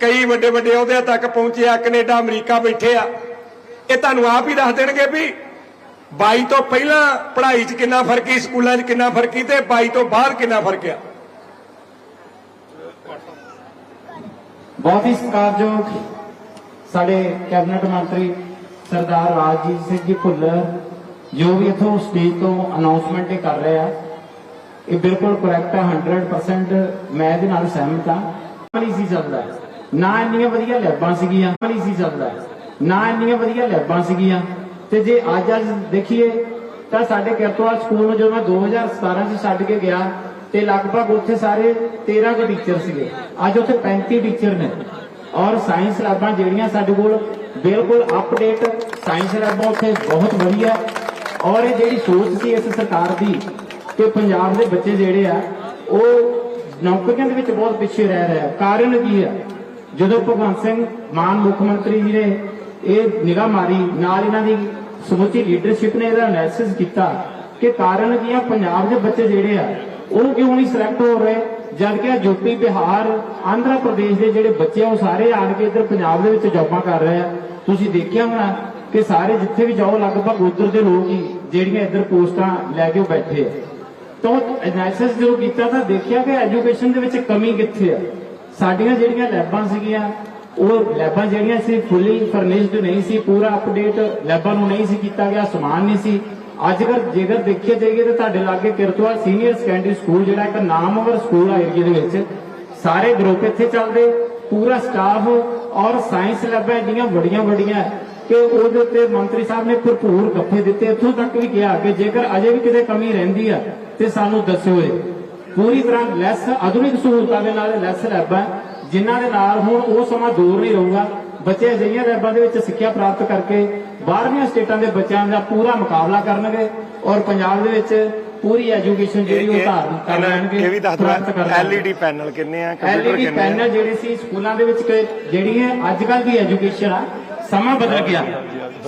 ਕਈ ਵੱਡੇ ਵੱਡੇ ਅਹੁਦਿਆਂ ਤੱਕ ਪਹੁੰਚੇ ਆ ਕੈਨੇਡਾ, ਅਮਰੀਕਾ ਬੈਠੇ ਆ। ਇਹ ਤੁਹਾਨੂੰ ਆਪ ਹੀ ਦੱਸ ਦੇਣਗੇ ਵੀ 22 ਤੋਂ ਪਹਿਲਾਂ ਪੜ੍ਹਾਈ 'ਚ ਕਿੰਨਾ ਫ਼ਰਕ ਸੀ, ਸਕੂਲਾਂ 'ਚ ਕਿੰਨਾ ਫ਼ਰਕ ਸੀ ਤੇ 22 ਤੋਂ ਬਾਅਦ ਕਿੰਨਾ ਫ਼ਰਕ ਆ। ਬਹੁਤ ਹੀ ਸਤਿਕਾਰਯੋਗ ਸਾਡੇ ਕੈਬਨਿਟ ਮੰਤਰੀ ਸਰਦਾਰ ਰਾਜਜੀਤ ਸਿੰਘ ਜੀ ਭੁੱਲਰ ਜੋ ਵੀ ਇਥੋਂ ਸਟੇਜ ਤੋਂ ਅਨਾਉਂਸਮੈਂਟ ਕਰ ਰਹੇ ਆ, ਇਹ ਬਿਲਕੁਲ ਕਰੈਕਟ ਹੈ 100% ਮੈਂ ਇਹਦੇ ਨਾਲ ਸਹਿਮਤ ਹਾਂ ਨਹੀਂ ਸੀ ਚੱਲਦਾ ਨਾ ਇੰਨੀਆਂ ਵਧੀਆ ਲੈਬਾਂ ਸੀਗੀਆਂ ਨਹੀਂ ਸੀ ਚੱਲਦਾ ਨਾ ਇੰਨੀਆਂ ਵਧੀਆ ਲੈਬਾਂ ਸੀਗੀਆਂ। ਤੇ ਜੇ ਅੱਜ ਅੱਜ ਦੇਖੀਏ, ਤਾਂ ਸਾਡੇ ਕਿਰਤਵਾਲ ਸਕੂਲ ਨੂੰ ਜਦੋਂ ਮੈਂ 2017 ਚ ਛੱਡ ਕੇ ਗਿਆ, ਤੇ ਲਗਭਗ ਉੱਥੇ ਸਾਰੇ 13 ਕੁ ਟੀਚਰ ਸੀਗੇ। ਅੱਜ ਉੱਥੇ 35 ਟੀਚਰ ਨੇ। ਔਰ ਸਾਇੰਸ ਲੈਬਾਂ ਜਿਹੜੀਆਂ ਸਾਡੇ ਕੋਲ ਬਿਲਕੁਲ ਅਪਡੇਟ ਸਾਇੰਸ ਲੈਬਾਂ ਉੱਥੇ ਬਹੁਤ ਵਧੀਆ। ਔਰ ਇਹ ਜਿਹੜੀ ਸੋਚ ਸੀ ਇਸ ਸਰਕਾਰ ਦੀ ਕਿ ਪੰਜਾਬ ਦੇ ਬੱਚੇ ਜਿਹੜੇ ਆ, ਉਹ ਨੌਕਰੀਆਂ ਦੇ ਵਿੱਚ ਬਹੁਤ ਪਿੱਛੇ ਰਹਿ ਰਹੇ ਆ। ਕਾਰਨ ਕੀ ਆ? ਜਦੋਂ ਭਗਵੰਤ ਸਿੰਘ ਮਾਨ ਮੁੱਖ ਮੰਤਰੀ ਜੀ ਨੇ ਇਹ ਨਿਗਾਹ ਮਾਰੀ, ਨਾਲ ਇਹਨਾਂ ਦੀ ਸਮੁੱਚੀ ਲੀਡਰਸ਼ਿਪ ਨੇ ਇਹਦਾ ਐਨਾਲਿਸਿਸ ਕੀਤਾ ਕਿ ਕਾਰਨ ਕੀ ਆ? ਪੰਜਾਬ ਦੇ ਬੱਚੇ ਜਿਹੜੇ ਆ, ਉਹ ਕਿਉਂ ਨਹੀਂ ਸਿਲੈਕਟ ਹੋ ਰਹੇ? ਜਦ ਕਿ ਯੂਪੀ ਬਿਹਾਰ, ਆਂਧਰਾ ਪ੍ਰਦੇਸ਼ ਦੇ ਜਿਹੜੇ ਬੱਚੇ ਆ, ਉਹ ਸਾਰੇ ਆਣ ਕੇ ਇੱਧਰ ਪੰਜਾਬ ਦੇ ਵਿੱਚ ਜੌਬਾਂ ਕਰ ਰਹੇ ਆ। ਤੁਸੀਂ ਦੇਖਿਆ ਹੋਣਾ ਕਿ ਸਾਰੇ ਜਿੱਥੇ ਵੀ ਜਾਓ, ਲਗਭਗ ਉਧਰ ਦੇ ਲੋਕ ਹੀ ਜਿਹੜੀਆਂ ਇੱਧਰ ਪੋਸਟਾਂ ਲੈ ਕੇ ਬੈਠੇ ਆ। ਤਾਂ ਐਨਾਲਿਸਿਸ ਜਦੋਂ ਕੀਤਾ ਤਾਂ ਦੇਖਿਆ ਕਿ ਐਜੂਕੇਸ਼ਨ ਦੇ ਵਿੱਚ ਕਮੀ ਕਿੱਥੇ ਆ? ਸਾਡੀਆਂ ਜਿਹੜੀਆਂ ਲੈਬਾਂ ਸੀਗੀਆਂ, ਉਹ ਲੈਬਾਂ ਜਿਹੜੀਆਂ ਸੀ ਫੁੱਲੀ ਫਰਨਿਸ਼ਡ ਨਹੀਂ ਸੀ, ਪੂਰਾ ਅਪਡੇਟ ਲੈਬਾਂ ਨੂੰ ਨਹੀਂ ਸੀ ਕੀਤਾ ਗਿਆ, ਸਮਾਨ ਨਹੀਂ ਸੀ। ਅੱਜ ਕੱਲ ਜੇਕਰ ਦੇਖਿਆ ਜਾਈਏ ਤਾਂ ਤੁਹਾਡੇ ਲਾਗੇ ਕਿਰਤਵਾ ਸੀਨੀਅਰ ਸੈਕੰਡਰੀ ਸਕੂਲ ਜਿਹੜਾ ਇੱਕ ਨਾਮਵਰ ਸਕੂਲ ਆ ਏਰੀਆ ਦੇ ਵਿੱਚ ਸਾਰੇ ਗਰੁੱਪ ਇੱਥੇ ਚੱਲਦੇ, ਪੂਰਾ ਸਟਾਫ ਔਰ ਸਾਇੰਸ ਲੈਬਾਂ ਏਡੀਆਂ ਵੱਡੀਆਂ ਵੱਡੀਆਂ ਕਿ ਉਹਦੇ ਉੱਤੇ ਮੰਤਰੀ ਸਾਹਿਬ ਨੇ ਭਰਪੂਰ ਗੱਫੇ ਦਿੱਤੇ। ਇੱਥੋਂ ਤੱਕ ਵੀ ਕਿਹਾ ਕਿ ਜੇਕਰ ਅਜੇ ਵੀ ਕਿਤੇ ਕਮੀ ਰਹਿੰਦੀ ਆ ਤੇ ਸਾਨੂੰ ਦੱਸਿਓ ਇਹ। ਪੂਰੀ ਤਰ੍ਹਾਂ ਲੈਸ ਆਧੁਨਿਕ ਸਹੂਲਤਾਂ ਦੇ ਨਾਲ ਲੈਸ ਲੈਬਾਂ ਜਿਨ੍ਹਾਂ ਦੇ ਨਾਲ ਹੁਣ ਉਹ ਸਮਾਂ ਦੂਰ ਨਹੀਂ ਰਹੂਗਾ। ਬੱਚੇ ਅਜਿਹੀਆਂ ਲੈਬਾਂ ਦੇ ਵਿੱਚ ਸਿੱਖਿਆ ਪ੍ਰਾਪਤ ਕਰਕੇ ਬਾਹਰਲੀਆਂ ਸਟੇਟਾਂ ਦੇ ਬੱਚਿਆਂ ਦਾ ਪੂਰਾ ਮੁਕਾਬਲਾ ਕਰਨਗੇ ਔਰ ਪੰਜਾਬ ਦੇ ਵਿੱਚ ਪੂਰੀ ਐਜੂਕੇਸ਼ਨ ਜਿਹੜੀ ਉਹ ਧਾਰਨ ਕਰ ਲੈਣਗੇ ਇਹ ਵੀ ਦੱਸ ਪ੍ਰਾਪਤ ਕਰ ਦੋ ਲੈਣਗੇ। ਐਲਈਡੀ ਪੈਨਲ ਕਿੰਨੇ ਆ ਕੰਪਿਊਟਰ ਐਲਈਡੀ ਕਿੰਨੇ ਆ ਪੈਨਲ ਜਿਹੜੇ ਸੀ ਸਕੂਲਾਂ ਦੇ ਵਿੱਚ ਜਿਹੜੀ ਹੈ ਅੱਜ ਕੱਲ ਦੀ ਐਜੂਕੇਸ਼ਨ ਆ ਸਮਾਂ ਬਦਲ ਗਿਆ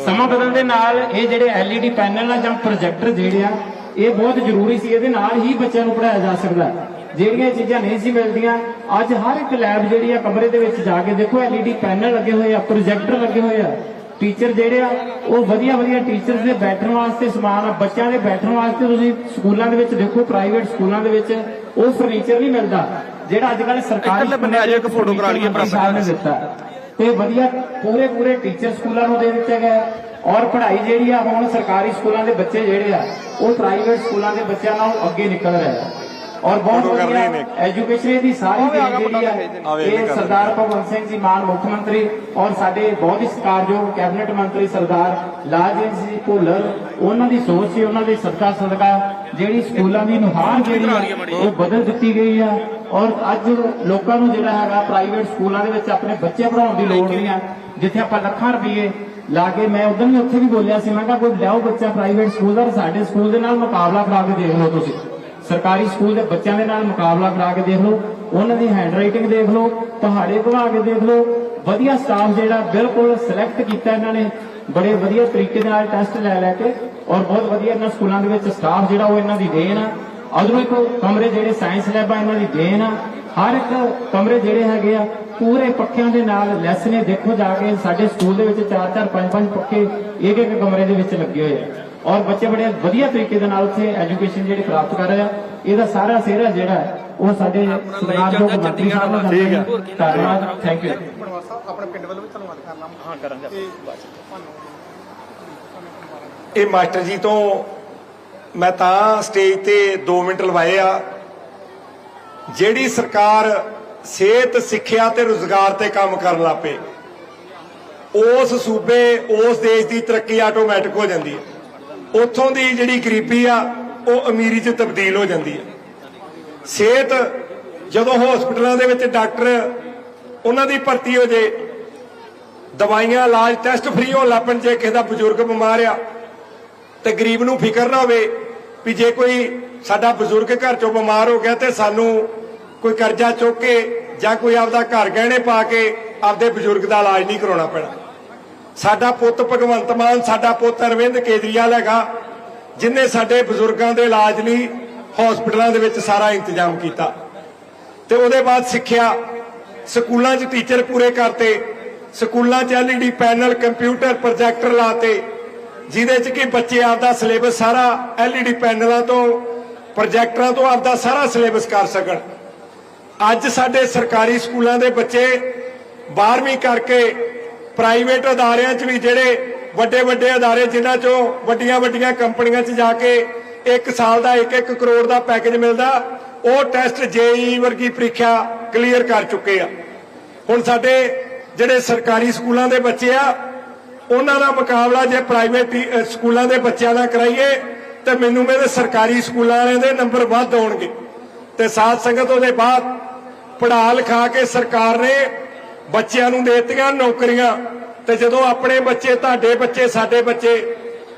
ਸਮਾਂ ਬਦਲਣ ਦੇ ਨਾਲ ਇਹ ਜਿਹੜੇ ਐਲਈਡੀ ਪੈਨਲ ਆ ਜਾਂ ਪ੍ਰੋਜੈਕਟਰ ਜਿਹੜੇ ਆ ਇਹ ਬਹੁਤ ਜ਼ਰੂਰੀ ਸੀ ਇਹਦੇ ਨਾਲ ਹੀ ਬੱਚਿਆਂ ਨੂੰ ਪੜਾਇਆ ਜਾ ਸਕਦਾ। ਜਿਹੜੀਆਂ ਚੀਜ਼ਾਂ ਨਹੀਂ ਸੀ ਮਿਲਦੀਆਂ ਅੱਜ ਹਰ ਇੱਕ ਲੈਬ ਜਿਹੜੀ ਆ ਕਮਰੇ ਦੇ ਵਿੱਚ ਜਾ ਕੇ ਦੇਖੋ ਐਲਈਡੀ ਪੈਨਲ ਲੱਗੇ ਹੋਏ ਆ ਪ੍ਰੋਜੈਕਟਰ ਲੱਗੇ ਹੋਏ ਆ ਟੀਚਰ ਜਿਹੜੇ ਆ ਉਹ ਵਧੀਆ ਵਧੀਆ ਟੀਚਰਸ ਦੇ ਬੈਠਣ ਵਾਸਤੇ ਸਮਾਨ ਆ। ਬੱਚਿਆਂ ਦੇ ਬੈਠਣ ਵਾਸਤੇ ਤੁਸੀਂ ਸਕੂਲਾਂ ਦੇ ਵਿੱਚ ਦੇਖੋ ਪ੍ਰਾਈਵੇਟ ਸਕੂਲਾਂ ਦੇ ਵਿੱਚ ਉਹ ਫਰਨੀਚਰ ਨਹੀਂ ਮਿਲਦਾ। ਜਿਹੜਾ ਅੱਜ ਕੱਲ ਸਰਕਾਰੀ ਆ ਜਾਓ, ਇੱਕ ਫੋਟੋ ਕਰਾ ਲਈਏ ਸਾਹਿਬ ਨੇ ਦਿੱਤਾ। ਤੇ ਵਧੀਆ ਪੂਰੇ ਪੂਰੇ ਟੀਚਰ ਸਕੂਲਾਂ ਨੂੰ ਦੇ ਦਿੱਤੇ ਗਏ ਔਰ ਪੜ੍ਹਾਈ ਜਿਹੜੀ ਆ ਹੁਣ ਸਰਕਾਰੀ ਸਕੂਲਾਂ ਦੇ ਬੱਚੇ ਜਿਹੜੇ ਆ ਉਹ ਪ੍ਰਾਈਵੇਟ ਸਕੂਲਾਂ ਦੇ ਬੱਚਿਆਂ ਨਾਲੋਂ ਅੱਗੇ ਨਿਕਲ ਰਹੇ ਆ। ਔਰ ਬਹੁਤ। ਐਜੂਕੇਸ਼ਨ ਦੀ ਸਾਰੀ ਜਿਹੜੀ ਆਵੇ ਇਹ ਸਰਦਾਰ ਭਗਵੰਤ ਸਿੰਘ ਜੀ ਮਾਨ ਮੁੱਖ ਮੰਤਰੀ ਔਰ ਸਾਡੇ ਬਹੁਤ ਹੀ ਸਤਿਕਾਰਯੋਗ ਕੈਬਨਿਟ ਮੰਤਰੀ ਸਰਦਾਰ ਲਾਲਜੀਤ ਸਿੰਘ ਭੁੱਲਰ ਉਹਨਾਂ ਦੀ ਸੋਚ ਸੀ ਉਹਨਾਂ ਦੇ ਸਦਕਾ ਸਦਕਾ ਜਿਹੜੀ ਸਕੂਲਾਂ ਦੀ ਨੁਹਾਰ ਜਿਹੜੀ ਉਹ ਬਦਲ ਦਿੱਤੀ ਗਈ ਆ। ਔਰ ਅੱਜ ਲੋਕਾਂ ਨੂੰ ਜਿਹੜਾ ਹੈਗਾ ਪ੍ਰਾਈਵੇਟ ਸਕੂਲਾਂ ਦੇ ਵਿੱਚ ਆਪਣੇ ਬੱਚੇ ਪੜਾਉਣ ਦੀ ਲੋੜ ਨਹੀਂ ਆ। ਜਿੱਥੇ ਆਪਾਂ ਲੱਖਾਂ ਰੁਪਏ ਲਾ ਕੇ ਮੈਂ ਉਦੋਂ ਵੀ ਉੱਥੇ ਵੀ ਬੋਲਿਆ ਸੀ ਮੈਂ ਕਿਹਾ ਕੋਈ ਲਿਆਓ ਬੱਚਾ ਪ੍ਰਾਈਵੇਟ ਸਕੂਲ ਦਾ ਔਰ ਸਾਡੇ ਸਕੂਲ ਦੇ ਨਾਲ ਮੁਕਾਬਲਾ ਕਰਾ ਕੇ ਦੇਖ ਲਓ ਤੁਸੀਂ। ਸਰਕਾਰੀ ਸਕੂਲ ਦੇ ਬੱਚਿਆਂ ਦੇ ਨਾਲ ਮੁਕਾਬਲਾ ਕਰਾ ਕੇ ਦੇਖ ਲਓ, ਉਹਨਾਂ ਦੀ ਹੈਂਡ ਰਾਈਟਿੰਗ ਦੇਖ ਲਓ, ਪਹਾੜੇ ਘੁਮਾ ਕੇ ਦੇਖ ਲਓ, ਵਧੀਆ ਸਟਾਫ ਜਿਹੜਾ ਬਿਲਕੁਲ ਸਿਲੈਕਟ ਕੀਤਾ ਇਹਨਾਂ ਨੇ, ਬੜੇ ਵਧੀਆ ਤਰੀਕੇ ਦੇ ਨਾਲ ਟੈਸਟ ਲੈ ਲੈ ਕੇ ਔਰ ਬਹੁਤ ਵਧੀਆ ਇਹਨਾਂ ਸਕੂਲਾਂ ਦੇ ਵਿੱਚ ਸਟਾਫ ਜਿਹੜਾ ਉਹ ਇਹਨਾਂ ਦੀ ਦੇਣ ਆ। ਅਧਰੋਂ ਇੱਕ ਕਮਰੇ ਜਿਹੜੇ ਸਾਇੰਸ ਲੈਬਾਂ ਇਹਨਾਂ ਦੀ ਦੇਣ ਆ। ਹਰ ਇੱਕ ਕਮਰੇ ਜਿਹੜੇ ਹੈਗੇ ਆ, ਪੂਰੇ ਪੱਖਿਆਂ ਦੇ ਨਾਲ ਲੈਸ ਨੇ ਦੇਖੋ ਜਾ ਕੇ ਸਾਡੇ ਸਕੂਲ ਦੇ ਵਿੱਚ 4 4 5 5 ਪੱਖੇ ਇੱਕ ਇੱਕ ਕਮਰੇ ਦੇ ਵਿੱਚ ਲੱਗੇ ਹੋਏ ਆ। ਔਰ ਬੱਚੇ ਬੜੇ ਵਧੀਆ ਤਰੀਕੇ ਦੇ ਨਾਲ ਉੱਥੇ ਐਜੂਕੇਸ਼ਨ ਜਿਹੜੀ ਪ੍ਰਾਪਤ ਕਰ ਰਹੇ ਆ। ਇਹਦਾ ਸਾਰਾ ਸਿਹਰਾ ਜਿਹੜਾ ਉਹ ਸਾਡੇ ਸਤਿਕਾਰਯੋਗ ਮੰਤਰੀ ਸਾਹਿਬ ਨੇ ਠੀਕ ਹੈ। ਧੰਨਵਾਦ। ਥੈਂਕ ਯੂ ਪਟਵਾਰ ਸਾਹਿਬ ਆਪਣੇ ਪਿੰਡ ਵੱਲੋਂ ਵੀ ਧੰਨਵਾਦ ਕਰਨਾ। ਹਾਂ ਕਰਾਂਗੇ ਤੇ ਤੁਹਾਨੂੰ ਇਹ ਮਾਸਟਰ ਜੀ ਤੋਂ ਮੈਂ ਤਾਂ ਸਟੇਜ ਤੇ 2 ਮਿੰਟ ਲਵਾਏ ਆ। ਜਿਹੜੀ ਸਰਕਾਰ ਸਿਹਤ ਸਿੱਖਿਆ ਤੇ ਰੋਜ਼ਗਾਰ ਤੇ ਕੰਮ ਕਰਨ ਲੱਪੇ ਉਸ ਸੂਬੇ ਉਸ ਦੇਸ਼ ਦੀ ਤਰੱਕੀ ਆਟੋਮੈਟਿਕ ਹੋ ਜਾਂਦੀ ਹੈ। ਉੱਥੋਂ ਦੀ ਜਿਹੜੀ ਗਰੀਬੀ ਆ, ਉਹ ਅਮੀਰੀ 'ਚ ਤਬਦੀਲ ਹੋ ਜਾਂਦੀ ਹੈ ਸਿਹਤ, ਜਦੋਂ ਹਸਪੀਟਲਾਂ ਦੇ ਵਿੱਚ ਡਾਕਟਰ, ਉਹਨਾਂ ਦੀ ਭਰਤੀ ਹੋ ਜੇ, ਦਵਾਈਆਂ, ਇਲਾਜ ਟੈਸਟ ਫ੍ਰੀ ਹੋਣ ਲੱਪਣ ਜੇ ਕਿਸੇ ਦਾ ਬਜ਼ੁਰਗ ਬਿਮਾਰ ਆ, ਤੇ ਗਰੀਬ ਨੂੰ ਫਿਕਰ ਨਾ ਹੋਵੇ ਵੀ ਜੇ ਕੋਈ ਸਾਡਾ ਬਜ਼ੁਰਗ ਘਰ ਚੋਂ ਬਿਮਾਰ ਹੋ ਗਿਆ ਤੇ ਸਾਨੂੰ ਕੋਈ ਕਰਜ਼ਾ ਚੁੱਕ ਕੇ ਜਾਂ ਕੋਈ ਆਪਦਾ ਘਰ ਗਹਿਣੇ ਪਾ ਕੇ ਆਪਦੇ ਬਜ਼ੁਰਗ ਦਾ ਇਲਾਜ ਨਹੀਂ ਕਰਾਉਣਾ ਪੈਣਾ। ਸਾਡਾ ਪੁੱਤ ਭਗਵੰਤ ਮਾਨ, ਸਾਡਾ ਪੁੱਤ ਅਰਵਿੰਦ ਕੇਜਰੀਵਾਲ ਹੈਗਾ, ਜਿਨੇ ਸਾਡੇ ਬਜ਼ੁਰਗਾਂ ਦੇ ਇਲਾਜ ਲਈ ਹਸਪੀਟਲਾਂ ਦੇ ਵਿੱਚ ਸਾਰਾ ਇੰਤਜ਼ਾਮ ਕੀਤਾ। ਤੇ ਉਹਦੇ ਬਾਅਦ ਸਿੱਖਿਆ, ਸਕੂਲਾਂ 'ਚ ਟੀਚਰ ਪੂਰੇ ਕਰਤੇ, ਸਕੂਲਾਂ 'ਚ ਐਲਈਡੀ ਪੈਨਲ ਕੰਪਿਊਟਰ ਪ੍ਰੋਜੈਕਟਰ ਲਾਤੇ, ਜਿਹਦੇ 'ਚ ਕਿ ਬੱਚੇ ਆਪਦਾ ਸਿਲੇਬਸ ਸਾਰਾ ਐਲਈਡੀ ਪੈਨਲਾਂ ਤੋਂ ਪ੍ਰੋਜੈਕਟਰਾਂ ਤੋਂ ਆਪਦਾ ਸਾਰਾ ਸਿਲੇਬਸ ਕਰ ਸਕਣ। ਅੱਜ ਸਾਡੇ ਸਰਕਾਰੀ ਸਕੂਲਾਂ ਦੇ ਬੱਚੇ 12ਵੀਂ ਕਰਕੇ ਪ੍ਰਾਈਵੇਟ ਅਦਾਰਿਆਂ 'ਚ ਵੀ ਜਿਹੜੇ ਵੱਡੇ ਵੱਡੇ ਅਦਾਰੇ ਜਿਨ੍ਹਾਂ 'ਚੋਂ ਵੱਡੀਆਂ ਵੱਡੀਆਂ ਕੰਪਨੀਆਂ 'ਚ ਜਾ ਕੇ ਇੱਕ ਸਾਲ ਦਾ 1-1 ਕਰੋੜ ਦਾ ਪੈਕੇਜ ਮਿਲਦਾ, ਉਹ ਟੈਸਟ ਜੇਈ ਵਰਗੀ ਪ੍ਰੀਖਿਆ ਕਲੀਅਰ ਕਰ ਚੁੱਕੇ ਆ। ਹੁਣ ਸਾਡੇ ਜਿਹੜੇ ਸਰਕਾਰੀ ਸਕੂਲਾਂ ਦੇ ਬੱਚੇ ਆ, ਉਹਨਾਂ ਦਾ ਮੁਕਾਬਲਾ ਜੇ ਪ੍ਰਾਈਵੇਟ ਸਕੂਲਾਂ ਦੇ ਬੱਚਿਆਂ ਨਾਲ ਕਰਾਈਏ, ਤੇ ਮੈਨੂੰ ਕਹਿੰਦੇ ਸਰਕਾਰੀ ਸਕੂਲਾਂ ਵਾਲਿਆਂ ਦੇ ਨੰਬਰ ਵੱਧ ਆਉਣਗੇ। ਤੇ ਸਾਧ ਸੰਗਤ ਉਹਦੇ ਬਾਅਦ ਪੜ੍ਹਾ ਲਿਖਾ ਕੇ ਸਰਕਾਰ ਨੇ ਬੱਚਿਆਂ ਨੂੰ ਦੇਤੀਆਂ, ਨੌਕਰੀਆਂ। ਤੇ ਜਦੋਂ ਆਪਣੇ ਬੱਚੇ, ਤੁਹਾਡੇ ਬੱਚੇ, ਸਾਡੇ ਬੱਚੇ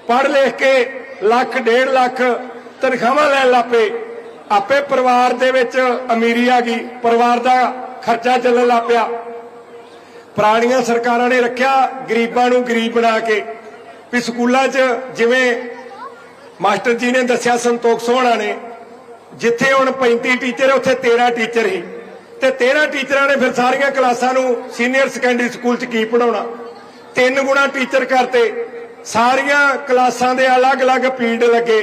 ਪੜ੍ਹ ਲਿਖ ਕੇ ਲੱਖ, ਡੇਢ ਲੱਖ ਤਨਖਾਹਾਂ ਲੈਣ ਲੱਪੇ ਆਪੇ ਪਰਿਵਾਰ ਦੇ ਵਿੱਚ ਅਮੀਰੀ ਆ ਗਈ। ਪਰਿਵਾਰ ਦਾ ਖਰਚਾ ਚੱਲਣ ਲੱਗ ਪਿਆ। ਪੁਰਾਣੀਆਂ ਸਰਕਾਰਾਂ ਨੇ ਰੱਖਿਆ ਗਰੀਬਾਂ ਨੂੰ ਗਰੀਬ ਬਣਾ ਕੇ। ਵੀ ਸਕੂਲਾਂ 'ਚ ਜਿਵੇਂ ਮਾਸਟਰ ਜੀ ਨੇ ਦੱਸਿਆ ਸੰਤੋਖ ਸੋਹਣਾ ਨੇ, ਜਿੱਥੇ ਹੁਣ 35 ਟੀਚਰ, ਉੱਥੇ 13 ਟੀਚਰ ਹੀ ਤੇ 13 ਟੀਚਰਾਂ ਨੇ ਫਿਰ ਸਾਰੀਆਂ ਕਲਾਸਾਂ ਨੂੰ ਸੀਨੀਅਰ ਸੈਕੰਡਰੀ ਸਕੂਲ 'ਚ ਕੀ ਪੜਾਉਣਾ ਤਿੰਨ ਗੁਣਾ ਟੀਚਰ ਕਰਤੇ, ਸਾਰੀਆਂ ਕਲਾਸਾਂ ਦੇ ਅਲੱਗ-ਅਲੱਗ ਪੀਰੀਅਡ ਲੱਗੇ।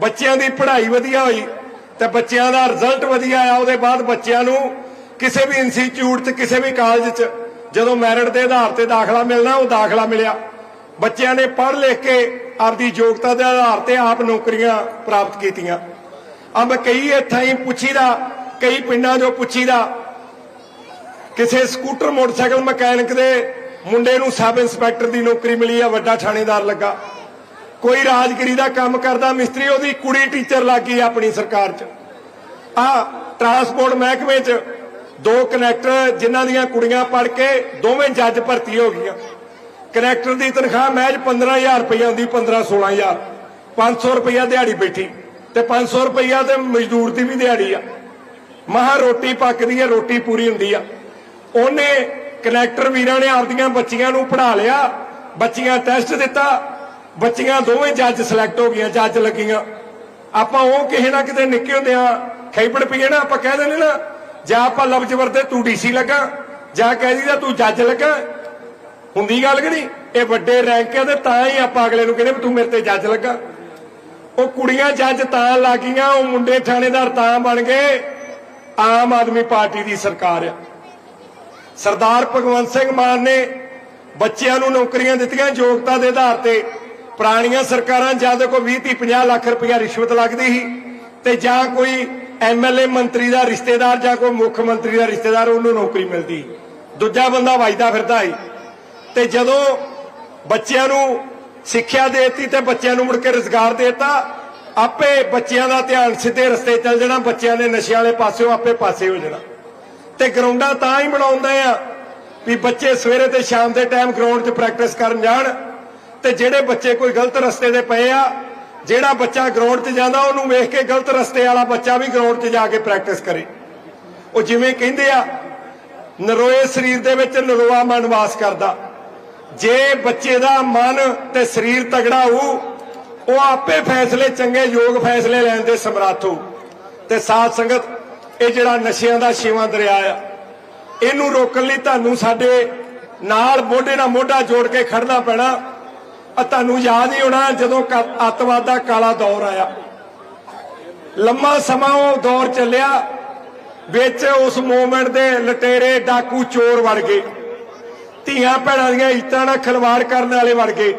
ਬੱਚਿਆਂ ਦੀ ਪੜ੍ਹਾਈ ਵਧੀਆ ਹੋਈ ਤੇ ਬੱਚਿਆਂ ਦਾ ਰਿਜ਼ਲਟ ਵਧੀਆ ਆਇਆ। ਉਹਦੇ ਬਾਅਦ ਬੱਚਿਆਂ ਨੂੰ ਕਿਸੇ ਵੀ ਇੰਸਟੀਚਿਊਟ 'ਚ, ਕਿਸੇ ਵੀ ਕਾਲਜ 'ਚ ਜਦੋਂ ਮੈਰਿਟ ਦੇ ਆਧਾਰ ਤੇ ਦਾਖਲਾ ਮਿਲਣਾ, ਉਹ ਦਾਖਲਾ ਮਿਲਿਆ। ਬੱਚਿਆਂ ਨੇ ਪੜ੍ਹ ਲਿਖ ਕੇ ਆਪਦੀ ਯੋਗਤਾ ਦੇ ਆਧਾਰ ਤੇ ਆਪ ਨੌਕਰੀਆਂ ਪ੍ਰਾਪਤ ਕੀਤੀਆਂ। ਆ ਮੈਂ ਕਈ ਇੱਥਾਂ ਹੀ ਪੁੱਛੀਦਾ ਕਈ ਪਿੰਡਾਂ 'ਚੋਂ ਪੁੱਛੀਦਾ, ਕਿਸੇ ਸਕੂਟਰ, ਮੋਟਰਸਾਈਕਲ ਮਕੈਨਿਕ ਦੇ ਮੁੰਡੇ ਨੂੰ ਸਬ ਇੰਸਪੈਕਟਰ ਦੀ ਨੌਕਰੀ ਮਿਲੀ ਆ, ਵੱਡਾ ਥਾਣੇਦਾਰ ਲੱਗਾ। ਕੋਈ ਰਾਜਗਰੀ ਦਾ ਕੰਮ ਕਰਦਾ, ਮਿਸਤਰੀ ਉਹਦੀ ਕੁੜੀ ਟੀਚਰ ਲੱਗ ਗਈ ਆਪਣੀ ਸਰਕਾਰ 'ਚ। ਆ ਟਰਾਂਸਪੋਰਟ ਮਹਿਕਮੇ 'ਚ ਦੋ ਕਨੈਕਟਰ, ਜਿਨ੍ਹਾਂ ਦੀਆਂ ਕੁੜੀਆਂ ਪੜ ਕੇ ਦੋਵੇਂ ਜੱਜ ਭਰਤੀ ਹੋ ਗਈਆਂ। ਕਨੈਕਟਰ ਦੀ ਤਨਖਾਹ ਮਹਿਜ 15000 ਰੁਪਏ ਹੁੰਦੀ 15 16000 500 ਰੁਪਇਆ ਦਿਹਾੜੀ ਬੈਠੀ ਤੇ 500 ਰੁਪਇਆ ਤੇ ਮਜ਼ਦੂਰ ਦੀ ਵੀ ਦਿਹਾੜੀ ਆ। ਮਹਾ ਰੋਟੀ ਪੱਕਦੀ ਹੈ, ਰੋਟੀ ਪੂਰੀ ਹੁੰਦੀ ਆ। ਉਹਨੇ ਕਨੈਕਟਰ ਵੀਰਾਂ ਨੇ ਆਪਦੀਆਂ ਬੱਚੀਆਂ ਨੂੰ ਪੜ੍ਹਾ ਲਿਆ, ਬੱਚੀਆਂ ਟੈਸਟ ਦਿੱਤਾ, ਬੱਚੀਆਂ ਦੋਵੇਂ ਜੱਜ ਸਿਲੈਕਟ ਹੋ ਗਈਆਂ ਜੱਜ ਲੱਗੀਆਂ। ਆਪਾਂ ਉਹ ਕਿਸੇ ਨਾ ਕਿਤੇ ਨਿੱਕੇ ਹੁੰਦੇ ਆ ਖੈਬੜ ਪਈਏ ਨਾ, ਆਪਾਂ ਕਹਿ ਦਿੰਦੇ ਨਾ, ਜਾਂ ਆਪਾਂ ਲਫ਼ਜ਼ ਵਰਤੇ, ਤੂੰ ਡੀਸੀ ਲੱਗਾ, ਜਾਂ ਕਹਿ ਦਈਦਾ ਤੂੰ ਜੱਜ ਲੱਗਾ। ਹੁੰਦੀ ਗੱਲ ਕਿ ਨਹੀਂ? ਇਹ ਵੱਡੇ ਰੈਂਕ ਹੈ ਤੇ ਤਾਂ ਹੀ ਆਪਾਂ ਅਗਲੇ ਨੂੰ ਕਹਿੰਦੇ ਵੀ ਤੂੰ ਮੇਰੇ ਤੇ ਜੱਜ ਲੱਗਾ। ਉਹ ਕੁੜੀਆਂ ਜੱਜ ਤਾਂ ਲੱਗੀਆਂ, ਉਹ ਮੁੰਡੇ ਥਾਣੇਦਾਰ ਤਾਂ ਬਣ ਗਏ। ਆਮ ਆਦਮੀ ਪਾਰਟੀ ਦੀ ਸਰਕਾਰ ਆ। ਸਰਦਾਰ ਭਗਵੰਤ ਸਿੰਘ ਮਾਨ ਨੇ ਬੱਚਿਆਂ ਨੂੰ ਨੌਕਰੀਆਂ ਦਿੱਤੀਆਂ, ਯੋਗਤਾ ਦੇ ਆਧਾਰ ਤੇ। ਪੁਰਾਣੀਆਂ ਸਰਕਾਰਾਂ ਜਾਂ ਤੇ ਕੋਈ 20 30 50 ਲੱਖ ਰੁਪਇਆ ਰਿਸ਼ਵਤ ਲੱਗਦੀ ਸੀ ਤੇ ਜਾਂ ਕੋਈ ਐਮਐਲਏ ਮੰਤਰੀ ਦਾ ਰਿਸ਼ਤੇਦਾਰ ਜਾਂ ਕੋਈ ਮੁੱਖ ਮੰਤਰੀ ਦਾ ਰਿਸ਼ਤੇਦਾਰ ਉਹਨੂੰ ਨੌਕਰੀ ਮਿਲਦੀ ਦੂਜਾ ਬੰਦਾ ਵੱਜਦਾ ਫਿਰਦਾ ਸੀ। ਤੇ ਜਦੋਂ ਬੱਚਿਆਂ ਨੂੰ ਸਿੱਖਿਆ ਦੇਤੀ ਤੇ ਬੱਚਿਆਂ ਨੂੰ ਮੁੜ ਕੇ ਰੁਜ਼ਗਾਰ ਦੇਤਾ ਆਪੇ ਬੱਚਿਆਂ ਦਾ ਧਿਆਨ ਸਿੱਧੇ ਰਸਤੇ ਚੱਲ ਜਾਣਾ, ਬੱਚਿਆਂ ਨੇ ਨਸ਼ਿਆਂ ਵਾਲੇ ਪਾਸਿਓਂ ਆਪੇ ਪਾਸੇ ਹੋ ਜਾਣਾ। ਤੇ ਗਰਾਊਂਡਾਂ ਤਾਂ ਹੀ ਬਣਾਉਂਦੇ ਆ ਵੀ ਬੱਚੇ ਸਵੇਰੇ ਤੇ ਸ਼ਾਮ ਦੇ ਟਾਈਮ ਗਰਾਊਂਡ 'ਚ ਪ੍ਰੈਕਟਿਸ ਕਰਨ ਜਾਣ ਤੇ ਜਿਹੜੇ ਬੱਚੇ ਕੋਈ ਗਲਤ ਰਸਤੇ ਦੇ ਪਏ ਆ, ਜਿਹੜਾ ਬੱਚਾ ਗਰਾਊਂਡ 'ਚ ਜਾਂਦਾ, ਉਹਨੂੰ ਵੇਖ ਕੇ ਗਲਤ ਰਸਤੇ ਵਾਲਾ ਬੱਚਾ ਵੀ ਗਰਾਊਂਡ 'ਚ ਜਾ ਕੇ ਪ੍ਰੈਕਟਿਸ ਕਰੇ। ਉਹ ਜਿਵੇਂ ਕਹਿੰਦੇ ਆ, ਨਰੋਏ ਸਰੀਰ ਦੇ ਵਿੱਚ ਨਰੋਆ ਮਨ ਵਾਸ ਕਰਦਾ। ਜੇ ਬੱਚੇ ਦਾ ਮਨ ਤੇ ਸਰੀਰ ਤਗੜਾ ਹੋਊ ਉਹ ਆਪੇ ਫੈਸਲੇ, ਚੰਗੇ ਯੋਗ ਫੈਸਲੇ ਲੈਣ ਦੇ ਸਮਰੱਥ ਤੇ ਸਾਧ ਸੰਗਤ, ਇਹ ਜਿਹੜਾ ਨਸ਼ਿਆਂ ਦਾ ਛੇਵਾਂ ਦਰਿਆ ਆ, ਇਹਨੂੰ ਰੋਕਣ ਲਈ ਤੁਹਾਨੂੰ ਸਾਡੇ ਨਾਲ ਮੋਢੇ ਨਾਲ ਮੋਢਾ ਜੋੜ ਕੇ ਖੜਨਾ ਪੈਣਾ। ਆ ਤੁਹਾਨੂੰ ਯਾਦ ਹੀ ਹੋਣਾ ਜਦੋਂ ਅੱਤਵਾਦ ਦਾ ਕਾਲਾ ਦੌਰ ਆਇਆ। ਲੰਮਾ ਸਮਾਂ ਉਹ ਦੌਰ ਚੱਲਿਆ, ਵਿੱਚ ਉਸ ਮੂਵਮੈਂਟ ਦੇ ਲਟੇਰੇ ਡਾਕੂ ਚੋਰ ਵੜ ਗਏ। ਧੀਆਂ ਭੈਣਾਂ ਦੀਆਂ ਇੱਜ਼ਤਾਂ ਨਾਲ ਖਿਲਵਾੜ ਕਰਨ ਵਾਲੇ ਵੜ ਗਏ।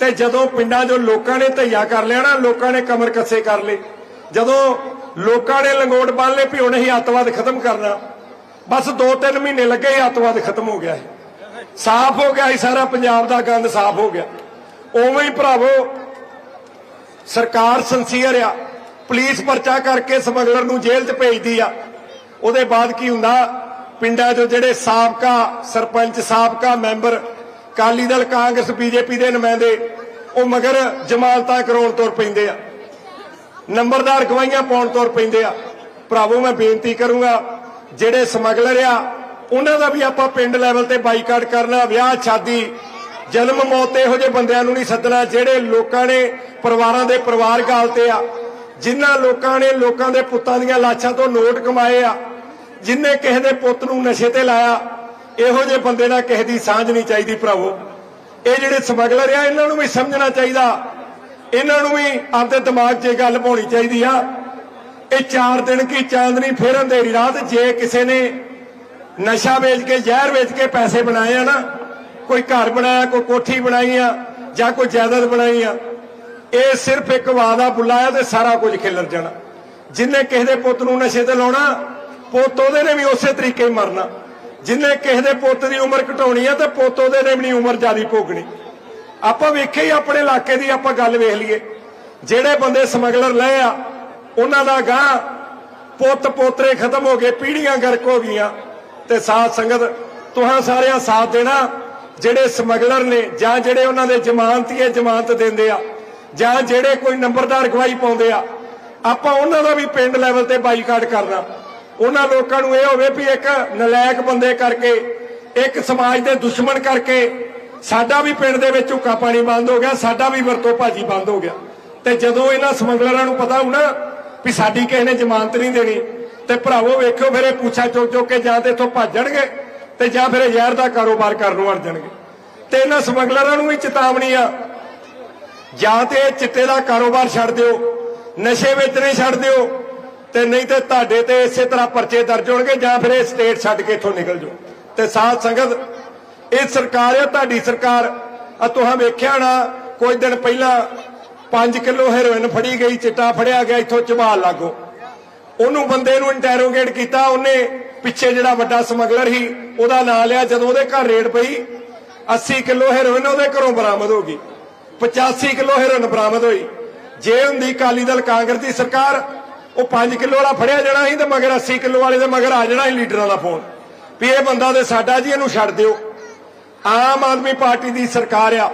ਤੇ ਜਦੋਂ ਪਿੰਡਾਂ 'ਚੋਂ ਲੋਕਾਂ ਨੇ ਧਈਆ ਕਰ ਲਿਆ ਨਾ, ਲੋਕਾਂ ਨੇ ਕਮਰ ਕੱਸੇ ਕਰ ਲਏ। ਜਦੋਂ ਲੋਕਾਂ ਨੇ ਲੰਗੋਟ ਬੰਨ ਲਏ ਵੀ ਹੁਣ ਅਸੀਂ ਅੱਤਵਾਦ ਖਤਮ ਕਰਨਾ। ਬਸ 2-3 ਮਹੀਨੇ ਲੱਗੇ ਹੀ ਅੱਤਵਾਦ ਖਤਮ ਹੋ ਗਿਆ ਸੀ ਸਾਫ਼ ਹੋ ਗਿਆ ਸੀ ਸਾਰਾ, ਪੰਜਾਬ ਦਾ ਗੰਦ ਸਾਫ਼ ਹੋ ਗਿਆ। ਉਵੇਂ ਹੀ ਭਰਾਵੋ, ਸਰਕਾਰ ਸੰਸੀਅਰ ਆ, ਪੁਲਿਸ ਪਰਚਾ ਕਰਕੇ ਸਮਗਲਰ ਨੂੰ ਜੇਲ੍ਹ 'ਚ ਭੇਜਦੀ ਆ। ਉਹਦੇ ਬਾਅਦ ਕੀ ਹੁੰਦਾ, ਪਿੰਡਾਂ 'ਚੋਂ ਜਿਹੜੇ ਸਾਬਕਾ ਸਰਪੰਚ, ਸਾਬਕਾ ਮੈਂਬਰ ਕਾਲੀ ਦਲ, ਕਾਂਗਰਸ, ਬੀਜੇਪੀ ਦੇ ਨੁਮਾਇੰਦੇ, ਉਹ ਮਗਰ ਜਮਾਲਤਾਂ ਕਰਾਉਣ ਤੁਰ ਪੈਂਦੇ ਆ। ਨੰਬਰਦਾਰ ਗਵਾਈਆਂ ਪਾਉਣ ਤੁਰ ਪੈਂਦੇ ਆ। ਭਰਾਵੋ, ਮੈਂ ਬੇਨਤੀ ਕਰੂੰਗਾ, ਜਿਹੜੇ ਸਮਗਲਰ ਆ, ਉਹਨਾਂ ਦਾ ਵੀ ਆਪਾਂ ਪਿੰਡ ਲੈਵਲ ਤੇ ਬਾਈਕਾਟ ਕਰਨਾ, ਵਿਆਹ, ਸ਼ਾਦੀ, ਜਨਮ, ਮੌਤ, ਇਹੋ ਜਿਹੇ ਬੰਦਿਆਂ ਨੂੰ ਨਹੀਂ ਸੱਦਣਾ, ਜਿਹੜੇ ਲੋਕਾਂ ਨੇ ਪਰਿਵਾਰਾਂ ਦੇ ਪਰਿਵਾਰ ਗਾਲਤੇ ਆ। ਜਿਨ੍ਹਾਂ ਲੋਕਾਂ ਨੇ ਲੋਕਾਂ ਦੇ ਪੁੱਤਾਂ ਦੀਆਂ ਲਾਸ਼ਾਂ ਤੋਂ ਨੋਟ ਕਮਾਏ ਆ ਜਿਨਨੇ ਕਿਸੇ ਦੇ ਪੁੱਤ ਨੂੰ ਨਸ਼ੇ ਤੇ ਲਾਇਆ ਇਹੋ ਜਿਹੇ ਬੰਦੇ ਨਾਲ ਕਿਸੇ ਦੀ ਸਾਂਝ ਨਹੀਂ ਚਾਹੀਦੀ ਭਰਾਵੋ। ਇਹ ਜਿਹੜੇ ਸਮਗਲਰ ਆ, ਇਹਨਾਂ ਨੂੰ ਵੀ ਸਮਝਣਾ ਚਾਹੀਦਾ। ਇਹਨਾਂ ਨੂੰ ਵੀ ਆਪਦੇ ਦਿਮਾਗ 'ਚ ਇਹ ਗੱਲ ਪਾਉਣੀ ਚਾਹੀਦੀ ਆ। ਇਹ ਚਾਰ ਦਿਨ ਕੀ ਚਾਂਦਨੀ ਫੇਰ ਅੰਧੇਰੀ ਰਾਤ ਜੇ ਕਿਸੇ ਨੇ ਨਸ਼ਾ ਵੇਚ ਕੇ, ਜ਼ਹਿਰ ਵੇਚ ਕੇ ਪੈਸੇ ਬਣਾਏ ਆ ਨਾ, ਕੋਈ ਘਰ ਬਣਾਇਆ, ਕੋਈ ਕੋਠੀ ਬਣਾਈ ਆ, ਜਾਂ ਕੋਈ ਜਾਇਦਾਦ ਬਣਾਈ ਆ, ਇਹ ਸਿਰਫ ਇੱਕ ਵਾਦਾ ਬੁੱਲਾ ਆ ਤੇ ਸਾਰਾ ਕੁਝ ਖਿਲਰ ਜਾਣਾ। ਜਿੰਨੇ ਕਿਸੇ ਦੇ ਪੁੱਤ ਨੂੰ ਨਸ਼ੇ ਤੇ ਲਾਉਣਾ, ਪੁੱਤ ਉਹਦੇ ਨੇ ਵੀ ਉਸੇ ਤਰੀਕੇ ਹੀ ਮਰਨਾ। ਜਿੰਨੇ ਕਿਸੇ ਦੇ ਪੁੱਤ ਦੀ ਉਮਰ ਘਟਾਉਣੀ ਆ ਤੇ ਪੁੱਤ ਉਹਦੇ ਨੇ ਵੀ ਨਹੀਂ ਉਮਰ ਜਿਆਦੀ ਭੋਗਣੀ। ਆਪਾਂ ਵੇਖੇ ਹੀ ਆਪਣੇ ਇਲਾਕੇ ਦੀ ਆਪਾਂ ਗੱਲ ਵੇਖ ਲਈਏ। ਜਿਹੜੇ ਬੰਦੇ ਸਮਗਲਰ ਲਏ ਆ, ਉਹਨਾਂ ਦਾ ਗਾਂ ਪੁੱਤ ਪੋਤਰੇ ਖਤਮ ਹੋ ਗਏ ਪੀੜੀਆਂ ਗਰਕ ਹੋ ਗਈਆਂ। ਤੇ ਸਾਥ ਸੰਗਤ, ਤੁਹਾਂ ਸਾਰਿਆਂ ਸਾਥ ਦੇਣਾ, ਜਿਹੜੇ ਸਮਗਲਰ ਨੇ ਜਾਂ ਜਿਹੜੇ ਉਹਨਾਂ ਦੇ ਜ਼ਮਾਨਤੀਏ ਜ਼ਮਾਨਤ ਦਿੰਦੇ ਆ, ਜਾਂ ਜਿਹੜੇ ਕੋਈ ਨੰਬਰਦਾਰ ਗਵਾਹੀ ਪਾਉਂਦੇ ਆ, ਆਪਾਂ ਉਹਨਾਂ ਦਾ ਵੀ ਪਿੰਡ ਲੈਵਲ ਤੇ ਬਾਈਕਾਟ ਕਰਨਾ। ਉਹਨਾਂ ਲੋਕਾਂ ਨੂੰ ਇਹ ਹੋਵੇ ਵੀ ਇੱਕ ਨਲਾਇਕ ਬੰਦੇ ਕਰਕੇ, ਇੱਕ ਸਮਾਜ ਦੇ ਦੁਸ਼ਮਣ ਕਰਕੇ ਸਾਡਾ ਵੀ ਪਿੰਡ ਦੇ ਵਿੱਚ ਹੁੱਕਾ ਪਾਣੀ ਬੰਦ ਹੋ ਗਿਆ, ਸਾਡਾ ਵੀ ਵਰਤੋਂ ਭਾਜੀ ਬੰਦ ਹੋ ਗਿਆ। ਤੇ ਜਦੋਂ ਇਹਨਾਂ ਸਮਗਲਰਾਂ ਨੂੰ ਪਤਾ ਹੋਣਾ ਵੀ ਸਾਡੀ ਕਿਸੇ ਨੇ ਜ਼ਮਾਨਤ ਨਹੀਂ ਦੇਣੀ, ਤੇ ਭਰਾਵੋ ਵੇਖਿਓ ਫਿਰ ਇਹ ਪੁੱਛਾ ਚੁੱਕ ਚੁੱਕ ਕੇ ਜਾਂ ਤੇ ਇੱਥੋਂ ਭੱਜਣਗੇ ਤੇ ਜਾਂ ਫਿਰ ਜ਼ਹਿਰ ਦਾ ਕਾਰੋਬਾਰ ਕਰਨ ਨੂੰ ਅੜ ਜਾਣਗੇ ਤੇ ਇਹਨਾਂ ਸਮਗਲਰਾਂ ਨੂੰ ਵੀ ਚੇਤਾਵਨੀ ਆ, ਜਾਂ ਤੇ ਇਹ ਚਿੱਟੇ ਦਾ ਕਾਰੋਬਾਰ ਛੱਡ ਦਿਓ, ਨਸ਼ੇ ਵੇਚਣੇ ਛੱਡ ਦਿਓ ਤੇ ਨਹੀਂ ਤੇ ਤੁਹਾਡੇ ਤੇ ਇਸੇ ਤਰ੍ਹਾਂ ਪਰਚੇ ਦਰਜ ਹੋਣਗੇ ਜਾਂ ਫਿਰ ਇਹ ਸਟੇਟ ਛੱਡ ਕੇ ਇੱਥੋਂ ਨਿਕਲ ਜਾਓ। ਤੇ ਸਾਧ ਸੰਗਤ, ਇਹ ਸਰਕਾਰ ਹੈ ਤੁਹਾਡੀ ਸਰਕਾਰ। ਆ ਤੁਹਾਂ ਵੇਖਿਆ ਨਾ ਕੁਝ ਦਿਨ ਪਹਿਲਾਂ 5 ਕਿਲੋ ਹੈਰੋਇਨ ਫੜੀ ਗਈ, ਚਿੱਟਾ ਫੜਿਆ ਗਿਆ, ਇੱਥੋਂ ਝਬਾਲ ਲਾਗੋ। ਉਹਨੂੰ ਬੰਦੇ ਨੂੰ ਇੰਟਰੋਗੇਟ ਕੀਤਾ, ਉਹਨੇ ਪਿੱਛੇ ਜਿਹੜਾ ਵੱਡਾ ਸਮਗਲਰ ਸੀ, ਉਹਦਾ ਨਾਂ ਲਿਆ, ਜਦੋਂ ਉਹਦੇ ਘਰ ਰੇਡ ਪਈ 80 ਕਿਲੋ ਹੈਰੋਇਨ ਉਹਦੇ ਘਰੋਂ ਬਰਾਮਦ ਹੋ ਗਈ। 85 ਕਿਲੋ ਹੈਰੋਇਨ ਬਰਾਮਦ ਹੋਈ। ਜੇ ਹੁੰਦੀ ਕਾਲੀ ਦਲ ਕਾਂਗਰਸ ਦੀ ਸਰਕਾਰ ਉਹ 5 ਕਿਲੋ ਵਾਲਾ ਫੜਿਆ ਜਾਣਾ ਸੀ ਤੇ ਮਗਰ 80 ਕਿਲੋ ਵਾਲੇ ਦੇ ਮਗਰ ਆ ਜਾਣਾ ਸੀ ਲੀਡਰਾਂ ਦਾ ਫੋਨ। ਵੀ ਇਹ ਬੰਦਾ ਤੇ ਸਾਡਾ ਜੀ, ਇਹਨੂੰ ਛੱਡ ਦਿਓ। ਆਮ ਆਦਮੀ ਪਾਰਟੀ ਦੀ ਸਰਕਾਰ ਆ।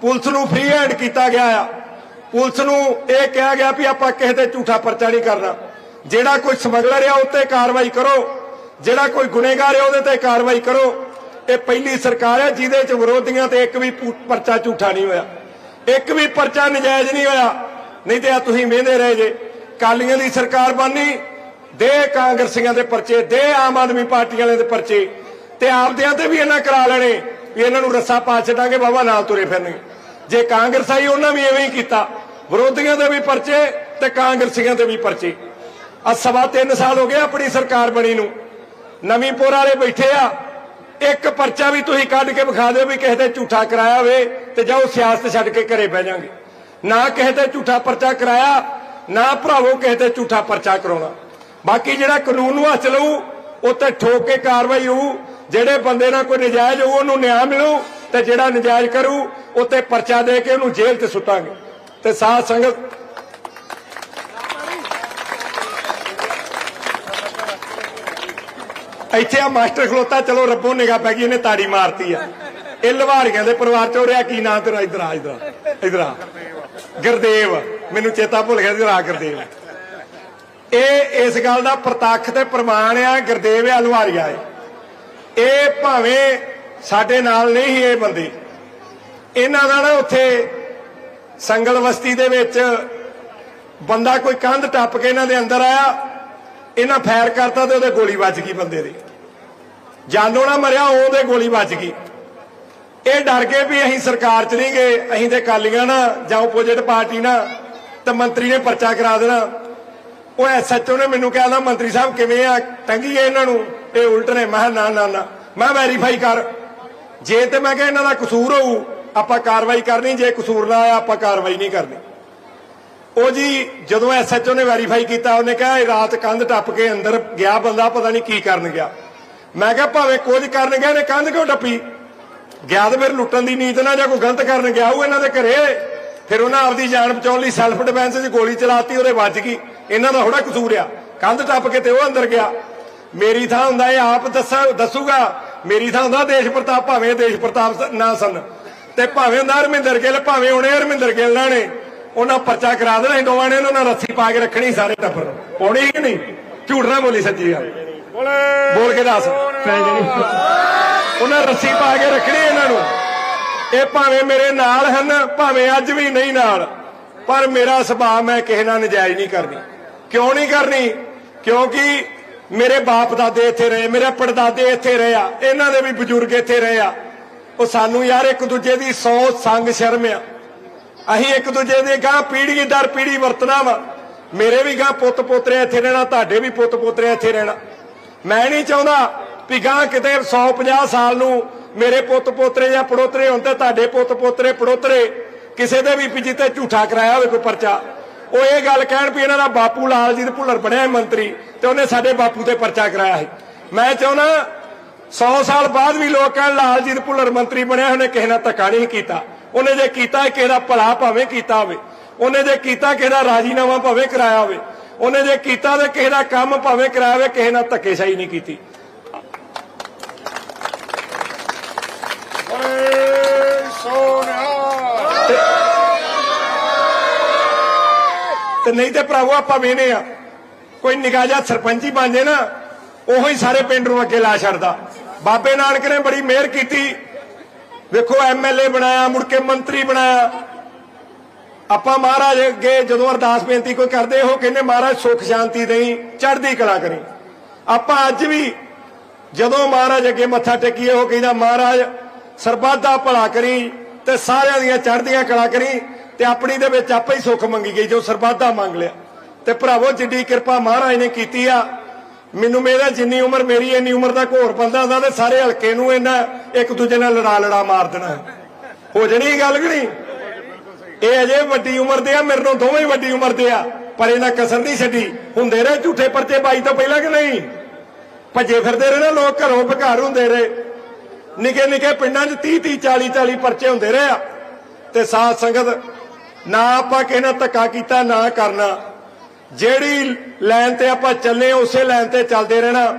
ਪੁਲਿਸ ਨੂੰ ਫ੍ਰੀ ਹੈਂਡ ਕੀਤਾ ਗਿਆ ਆ। ਪੁਲਿਸ ਨੂੰ ਇਹ ਕਿਹਾ ਗਿਆ ਵੀ ਆਪਾਂ ਕਿਸੇ ਤੇ ਝੂਠਾ ਪਰਚਾ ਨਹੀਂ ਕਰਨਾ। ਜਿਹੜਾ ਕੋਈ ਸਮਗਲਰ ਆ ਉੱਤੇ ਕਾਰਵਾਈ ਕਰੋ। ਜਿਹੜਾ ਕੋਈ ਗੁਨੇਗਾਰ ਆ, ਉਹਦੇ ਤੇ ਕਾਰਵਾਈ ਕਰੋ। ਇਹ ਪਹਿਲੀ ਸਰਕਾਰ ਹੈ ਜਿਹਦੇ ਚ ਵਿਰੋਧੀਆਂ ਤੇ ਇੱਕ ਵੀ ਪਰਚਾ ਝੂਠਾ ਨਹੀਂ ਹੋਇਆ। ਇੱਕ ਵੀ ਪਰਚਾ ਨਜਾਇਜ਼ ਨਹੀਂ ਹੋਇਆ। ਨਹੀਂ ਤੇ ਆ ਤੁਸੀਂ ਵੇਂਦੇ ਰਹੇ ਜੇ। ਕਾਲੀਆਂ ਦੀ ਸਰਕਾਰ ਬਣਨੀ, ਦੇ ਕਾਂਗਰਸੀਆਂ ਦੇ ਪਰਚੇ, ਦੇ ਆਮ ਆਦਮੀ ਪਾਰਟੀ ਵਾਲਿਆਂ ਦੇ ਪਰਚੇ, ਤੇ ਆਪਦਿਆਂ ਤੇ ਵੀ ਇਹਨਾਂ ਕਰਾ ਲੈਣੇ, ਵੀ ਇਹਨਾਂ ਨੂੰ ਰੱਸਾ ਪਾ ਛੱਡਾਂਗੇ ਬਾਬਾ ਨਾਲ ਤੁਰੇ ਫਿਰਨਗੇ। ਜੇ ਕਾਂਗਰਸ ਆਈ, ਉਹਨਾਂ ਵੀ ਐਵੇਂ ਹੀ ਕੀਤਾ। ਵਿਰੋਧੀਆਂ ਦੇ ਵੀ ਪਰਚੇ ਤੇ ਕਾਂਗਰਸੀਆਂ ਦੇ ਵੀ ਪਰਚੇ। ਆ ਸਵਾ 3 ਸਾਲ ਹੋ ਗਏ ਆਪਣੀ ਸਰਕਾਰ ਬਣੀ ਨੂੰ। ਨਵੀਂ ਪੋਰ ਵਾਲੇ ਬੈਠੇ ਆ। ਇੱਕ ਪਰਚਾ ਵੀ ਤੁਸੀਂ ਕੱਢ ਕੇ ਵਿਖਾ ਦਿਓ ਵੀ ਕਿਸੇ ਤੇ ਝੂਠਾ ਕਰਾਇਆ ਹੋਵੇ ਤੇ ਜਾਓ ਸਿਆਸਤ ਛੱਡ ਕੇ ਘਰੇ ਬਹਿ ਜਾਾਂਗੇ। ਨਾ ਕਿਸੇ ਤੇ ਝੂਠਾ ਪਰਚਾ ਕਰਾਇਆ ਨਾ ਭਰਾਵੋ ਕਿਸੇ ਤੇ ਝੂਠਾ ਪਰਚਾ ਕਰਾਉਣਾ। ਬਾਕੀ ਜਿਹੜਾ ਕਾਨੂੰਨ ਨੂੰ ਹੱਥ ਲਊ, ਉੱਤੇ ਠੋਕ ਕੇ ਕਾਰਵਾਈ ਹੋਊ, ਜਿਹੜੇ ਬੰਦੇ ਨਾਲ ਕੋਈ ਨਜਾਇਜ਼ ਹੋਊ, ਉਹਨੂੰ ਨਿਆਂ ਮਿਲੂ ਤੇ ਜਿਹੜਾ ਨਜਾਇਜ਼ ਕਰੂ, ਉੱਤੇ ਪਰਚਾ ਦੇ ਕੇ ਉਹਨੂੰ ਜੇਲ੍ਹ ਚ ਸੁੱਟਾਂਗੇ। ਤੇ ਸਾਧ ਸੰਗਤ ਇੱਥੇ ਆ ਮਾਸਟਰ ਖਲੋਤਾ, ਚਲੋ ਰੱਬੋ ਨਿਗਾਹ ਪੈ ਗਈ ਇਹਨੇ ਤਾੜੀ ਮਾਰਤੀ ਆ। ਇਹ ਲਵਾਰੀਆਂ ਦੇ ਪਰਿਵਾਰ ਚੋਂ ਰਿਹਾ, ਕੀ ਨਾਂ ਤੇਰਾ? ਇਧਰ ਆ ਇਧਰ ਆ ਇਧਰ ਆ। ਗੁਰਦੇਵ, ਮੈਨੂੰ ਚੇਤਾ ਭੁੱਲ ਗਿਆ ਇਧਰ ਆ ਗੁਰਦੇਵ। ਇਹ ਇਸ ਗੱਲ ਦਾ ਪ੍ਰਤੱਖ ਤੇ ਪ੍ਰਮਾਣ ਆ, ਗੁਰਦੇਵ ਆ ਏ ਇਹ ਭਾਵੇਂ ਸਾਡੇ ਨਾਲ ਨਹੀਂ ਸੀ ਇਹ ਬੰਦੇ। ਇਹਨਾਂ ਦਾ ਨਾ ਉੱਥੇ ਸੰਗਲ ਬਸਤੀ ਦੇ ਵਿੱਚ ਬੰਦਾ ਕੋਈ ਕੰਧ ਟੱਪ ਕੇ ਇਹਨਾਂ ਦੇ ਅੰਦਰ ਆਇਆ, ਇਹਨਾਂ ਫਾਇਰ ਕਰਤਾ ਤੇ ਉਹਦੇ ਗੋਲੀ ਵੱਜ ਗਈ ਬੰਦੇ ਦੀ। ਜਾਨੋਂ ਨਾ ਮਰਿਆ ਉਹਦੇ ਗੋਲੀ ਵੱਜ ਗਈ। ਇਹ ਡਰ ਕੇ ਵੀ ਅਸੀਂ ਸਰਕਾਰ ਚ ਨਹੀਂ ਗਏ, ਅਸੀਂ ਤੇ ਕਾਲੀਆਂ ਨਾ ਜਾਂ ਆਪੋਜੀਟ ਪਾਰਟੀ ਨਾ ਤੇ ਮੰਤਰੀ ਨੇ ਪਰਚਾ ਕਰਾ ਦੇਣਾ। ਉਹ ਐਸਐਚਓ ਨੇ ਮੈਨੂੰ ਕਹਿੰਦਾ ਮੰਤਰੀ ਸਾਹਿਬ, ਕਿਵੇਂ ਆ? ਟੰਗੀ ਟੰਗੀਏ ਇਹਨਾਂ ਨੂੰ? ਇਹ ਉਲਟ ਨੇ, ਮੈਂ ਕਿਹਾ, ਨਾ ਨਾ ਨਾ, ਮੈਂ ਵੈਰੀਫਾਈ ਕਰ। ਜੇ ਤੇ ਮੈਂ ਕਿਹਾ ਇਹਨਾਂ ਦਾ ਕਸੂਰ ਹੋਊ, ਆਪਾਂ ਕਾਰਵਾਈ ਕਰਨੀ, ਜੇ ਕਸੂਰ ਨਾ ਆਇਆ, ਆਪਾਂ ਕਾਰਵਾਈ ਨਹੀਂ ਕਰਨੀ। ਉਹ ਜੀ, ਜਦੋਂ ਐਸਐਚਓ ਨੇ ਵੈਰੀਫਾਈ ਕੀਤਾ, ਉਹਨੇ ਕਿਹਾ, ਇਹ ਰਾਤ ਕੰਧ ਟੱਪ ਕੇ ਅੰਦਰ ਗਿਆ ਬੰਦਾ, ਪਤਾ ਨਹੀਂ ਕੀ ਕਰਨ ਗਿਆ। ਮੈਂ ਕਿਹਾ, ਭਾਵੇਂ ਕੁਝ ਕਰਨ ਗਿਆ ਨੇ ਕੰਧ ਕਿਉਂ ਟੱਪੀ? ਗਿਆ ਤੇ ਫਿਰ ਲੁੱਟਣ ਦੀ ਨੀਤ ਨਾਲ ਜਾਂ ਕੋਈ ਗਲਤ ਕਰਨ ਗਿਆ ਹੋਊ ਇਹਨਾਂ ਦੇ ਘਰੇ ਫਿਰ ਉਹਨਾਂ ਆਪਦੀ ਜਾਨ ਬਚਾਉਣ ਲਈ ਸੈਲਫ ਡਿਫੈਂਸ 'ਚ ਗੋਲੀ ਚਲਾਤੀ ਉਹਦੇ ਵੱਜ ਗਈ। ਇਹਨਾਂ ਦਾ ਥੋੜਾ ਕਸੂਰ ਆ। ਕੰਧ ਟੱਪ ਕੇ ਤੇ ਉਹ ਅੰਦਰ ਗਿਆ। ਮੇਰੀ ਥਾਂ ਹੁੰਦਾ ਇਹ ਆਪ ਦੱਸਾ ਦੱਸੂਗਾ ਮੇਰੀ ਥਾਂ ਹੁੰਦਾ ਦੇਸ਼ ਪ੍ਰਤਾਪ ਭਾਵੇਂ ਦੇਸ਼ ਪ੍ਰਤਾਪ ਨਾ ਸਨ। ਤੇ ਭਾਵੇਂ ਹੁੰਦਾ ਹਰਮਿੰਦਰ ਗਿੱਲ ਭਾਵੇਂ ਹੁਣੇ ਹਰਮਿੰਦਰ ਗਿੱਲ ਨੇ ਉਹਨਾਂ ਪਰਚਾ ਕਰਾ ਦੇਣਾ ਸੀ ਦੋਵਾਂ ਨੇ ਉਹਨਾਂ ਰੱਸੀ ਪਾ ਕੇ ਰੱਖਣੀ ਸਾਰੇ ਟੱਬਰ ਨੂੰ। ਪਾਉਣੀ ਕਿ ਨਹੀਂ? ਝੂਠ ਨਾ ਬੋਲੀ ਸੱਚੀ ਗੱਲ। ਬੋਲ। ਕੇ ਦੱਸ। ਉਹਨਾਂ ਰੱਸੀ ਪਾ ਕੇ ਰੱਖਣੀ ਇਹਨਾਂ ਨੂੰ। ਇਹ ਭਾਵੇਂ ਮੇਰੇ ਨਾਲ ਹਨ, ਭਾਵੇਂ ਅੱਜ ਵੀ ਨਹੀਂ ਨਾਲ, ਪਰ ਮੇਰਾ ਸੁਭਾਅ ਮੈਂ ਕਿਸੇ ਨਾਲ ਨਜਾਇਜ਼ ਨਹੀਂ ਕਰਨੀ ਕਿਉਂ ਨਹੀਂ ਕਰਨੀ? ਕਿਉਂਕਿ ਮੇਰੇ ਬਾਪ ਦਾਦੇ ਇੱਥੇ ਰਹੇ, ਮੇਰੇ ਪੜਦਾਦੇ ਇੱਥੇ ਰਹੇ ਆ, ਇਹਨਾਂ ਦੇ ਵੀ ਬਜ਼ੁਰਗ ਇੱਥੇ ਰਹੇ ਆ। ਉਹ ਸਾਨੂੰ ਯਾਰ ਇੱਕ ਦੂਜੇ ਦੀ ਸੌ ਸੰਗ ਸ਼ਰਮ ਆ। ਅਸੀਂ ਇੱਕ ਦੂਜੇ ਦੇ ਗਾਂ ਪੀੜੀ ਦਰ ਪੀੜੀ ਵਰਤਣਾ ਵਾ। ਮੇਰੇ ਵੀ ਗਾਂ ਪੁੱਤ ਪੋਤਰੇ ਇੱਥੇ ਰਹਿਣਾ, ਤੁਹਾਡੇ ਵੀ ਪੁੱਤ ਪੋਤਰੇ ਇੱਥੇ ਰਹਿਣਾ। ਮੈਂ ਨਹੀਂ ਚਾਹੁੰਦਾ ਵੀ ਗਾਂ ਕਿਤੇ 150 ਸਾਲ ਨੂੰ ਮੇਰੇ ਪੁੱਤ ਪੋਤਰੇ ਜਾਂ ਪੜੋਤਰੇ ਹੋਣ ਤੇ ਤੁਹਾਡੇ ਪੁੱਤ ਪੋਤਰੇ, ਪੜੋਤਰੇ ਕਿਸੇ ਦੇ ਵੀ ਪਿੱਛੇ ਤੇ ਝੂਠਾ ਕਰਾਇਆ ਹੋਵੇ ਕੋਈ ਪਰਚਾ। ਉਹ ਇਹ ਗੱਲ ਕਹਿਣ ਵੀ ਇਹਨਾਂ ਦਾ ਬਾਪੂ ਲਾਲਜੀਤ ਭੁੱਲਰ ਬਣਿਆ ਸੀ ਮੰਤਰੀ ਤੇ ਉਹਨੇ ਸਾਡੇ ਬਾਪੂ ਤੇ ਪਰਚਾ ਕਰਾਇਆ ਸੀ। ਮੈਂ ਚਾਹੁੰਦਾ 100 ਸਾਲ ਬਾਅਦ ਵੀ ਲੋਕ ਕਹਿਣ ਲਾਲ ਜੀ ਲਾਲਜੀਤ ਭੁੱਲਰ ਮੰਤਰੀ ਬਣਿਆ ਉਹਨੇ ਕਿਸੇ ਨਾਲ ਧੱਕਾ ਨਹੀਂ ਕੀਤਾ। ਉਹਨੇ ਜੇ ਕੀਤਾ ਕਿਸੇ ਦਾ ਭਲਾ ਭਾਵੇਂ ਕੀਤਾ ਹੋਵੇ, ਉਹਨੇ ਜੇ ਕੀਤਾ ਕਿਸੇ ਦਾ ਰਾਜੀਨਾਮਾ ਭਾਵੇਂ ਕਰਾਇਆ ਹੋਵੇ, ਉਹਨੇ ਜੇ ਕੀਤਾ ਤੇ ਕਿਸੇ ਦਾ ਕੰਮ ਭਾਵੇਂ ਕਰਾਇਆ ਹੋਵੇ, ਕਿਸੇ ਨਾਲ ਧੱਕੇਸ਼ਾਹੀ ਨਹੀਂ ਕੀਤੀ। ਤੇ ਨਹੀਂ ਤੇ ਭਰਾਵੋ, ਆਪਾਂ ਵੇਨੇ ਆ। ਕੋਈ ਨਿਗਾਜਾ ਜਿਹਾ ਸਰਪੰਚੀ ਬਣ ਜੇ ਨਾ, ਉਹੋ ਹੀ ਸਾਰੇ ਪਿੰਡ ਨੂੰ ਅੱਗੇ ਲਾ ਛੱਡਦਾ। ਬਾਬੇ ਨਾਨਕ ਨੇ ਬੜੀ ਮਿਹਰ ਕੀਤੀ। ਵੇਖੋ ਐਮਐਲਏ ਬਣਾਇਆ, ਮੁੜ ਕੇ ਮੰਤਰੀ ਬਣਾਇਆ। ਆਪਾਂ ਮਹਾਰਾਜ ਅੱਗੇ ਜਦੋਂ ਅਰਦਾਸ ਬੇਨਤੀ ਕੋਈ ਕਰਦੇ ਉਹ ਕਹਿੰਦੇ ਮਹਾਰਾਜ ਸੁਖ, ਸ਼ਾਂਤੀ ਦੇਈ, ਚੜ੍ਹਦੀ ਕਲਾ ਕਰੀ। ਆਪਾਂ ਅੱਜ ਵੀ ਜਦੋਂ ਮਹਾਰਾਜ ਅੱਗੇ ਮੱਥਾ ਟੇਕੀਏ, ਉਹ ਕਹਿੰਦਾ, ਮਹਾਰਾਜ ਸਰਬੱਤ ਭਲਾ ਕਰੀ ਤੇ ਸਾਰਿਆਂ ਦੀਆਂ ਚੜ੍ਹਦੀਆਂ ਕਲਾ ਕਰੀ ਤੇ ਆਪਣੀ ਦੇ ਵਿੱਚ ਆਪੇ ਹੀ ਸੁੱਖ ਮੰਗੀ ਗਈ ਜੋ ਸਰਬੱਤ ਮੰਗ ਲਿਆ। ਤੇ ਭਰਾਵੋ, ਜਿੱਡੀ ਕਿਰਪਾ ਮਹਾਰਾਜ ਨੇ ਕੀਤੀ ਆ, ਮੈਨੂੰ ਮੇਰਾ ਜਿੰਨੀ ਉਮਰ ਮੇਰੀ, ਇੰਨੀ ਉਮਰ ਦਾ ਘੋਰ ਬੰਦਾ ਹੁੰਦਾ ਤੇ ਸਾਰੇ ਹਲਕੇ ਨੂੰ ਇਹਨਾਂ ਇੱਕ ਦੂਜੇ ਨਾਲ ਲੜਾ ਲੜਾ ਮਾਰ ਦੇਣਾ। ਹੋ ਜਣੀ ਗੱਲ ਕਿ ਨਹੀਂ? ਇਹ ਅਜੇ ਵੱਡੀ ਉਮਰ ਦੇ ਆ, ਮੇਰੇ ਤੋਂ ਦੋਵੇਂ ਵੱਡੀ ਉਮਰ ਦੇ ਆ, ਪਰ ਇਹਨਾਂ ਕਸਰ ਨਹੀਂ ਛੱਡੀ। ਹੁੰਦੇ ਰਹੇ ਝੂਠੇ ਪਰਚੇ ਬਾਈ ਤੋਂ ਪਹਿਲਾਂ ਕਿ ਨਹੀਂ? ਭੱਜੇ ਫਿਰਦੇ ਰਹੇ ਨਾ, ਲੋਕ ਘਰੋਂ ਬਘਾਰ ਹੁੰਦੇ ਰਹੇ। ਨਿੱਕੇ ਨਿੱਕੇ ਪਿੰਡਾਂ 'ਚ 30 30 40 40 ਪਰਚੇ ਹੁੰਦੇ ਰਹੇ ਆ। ਤੇ ਸਾਧ ਸੰਗਤ, ਨਾ ਆਪਾਂ ਕਿਸੇ ਧੱਕਾ ਕੀਤਾ, ਨਾ ਕਰਨਾ। ਜਿਹੜੀ ਲਾਈਨ ਤੇ ਆਪਾਂ ਚੱਲੇ, ਉਸੇ ਲਾਈਨ ਤੇ ਚੱਲਦੇ ਰਹਿਣਾ।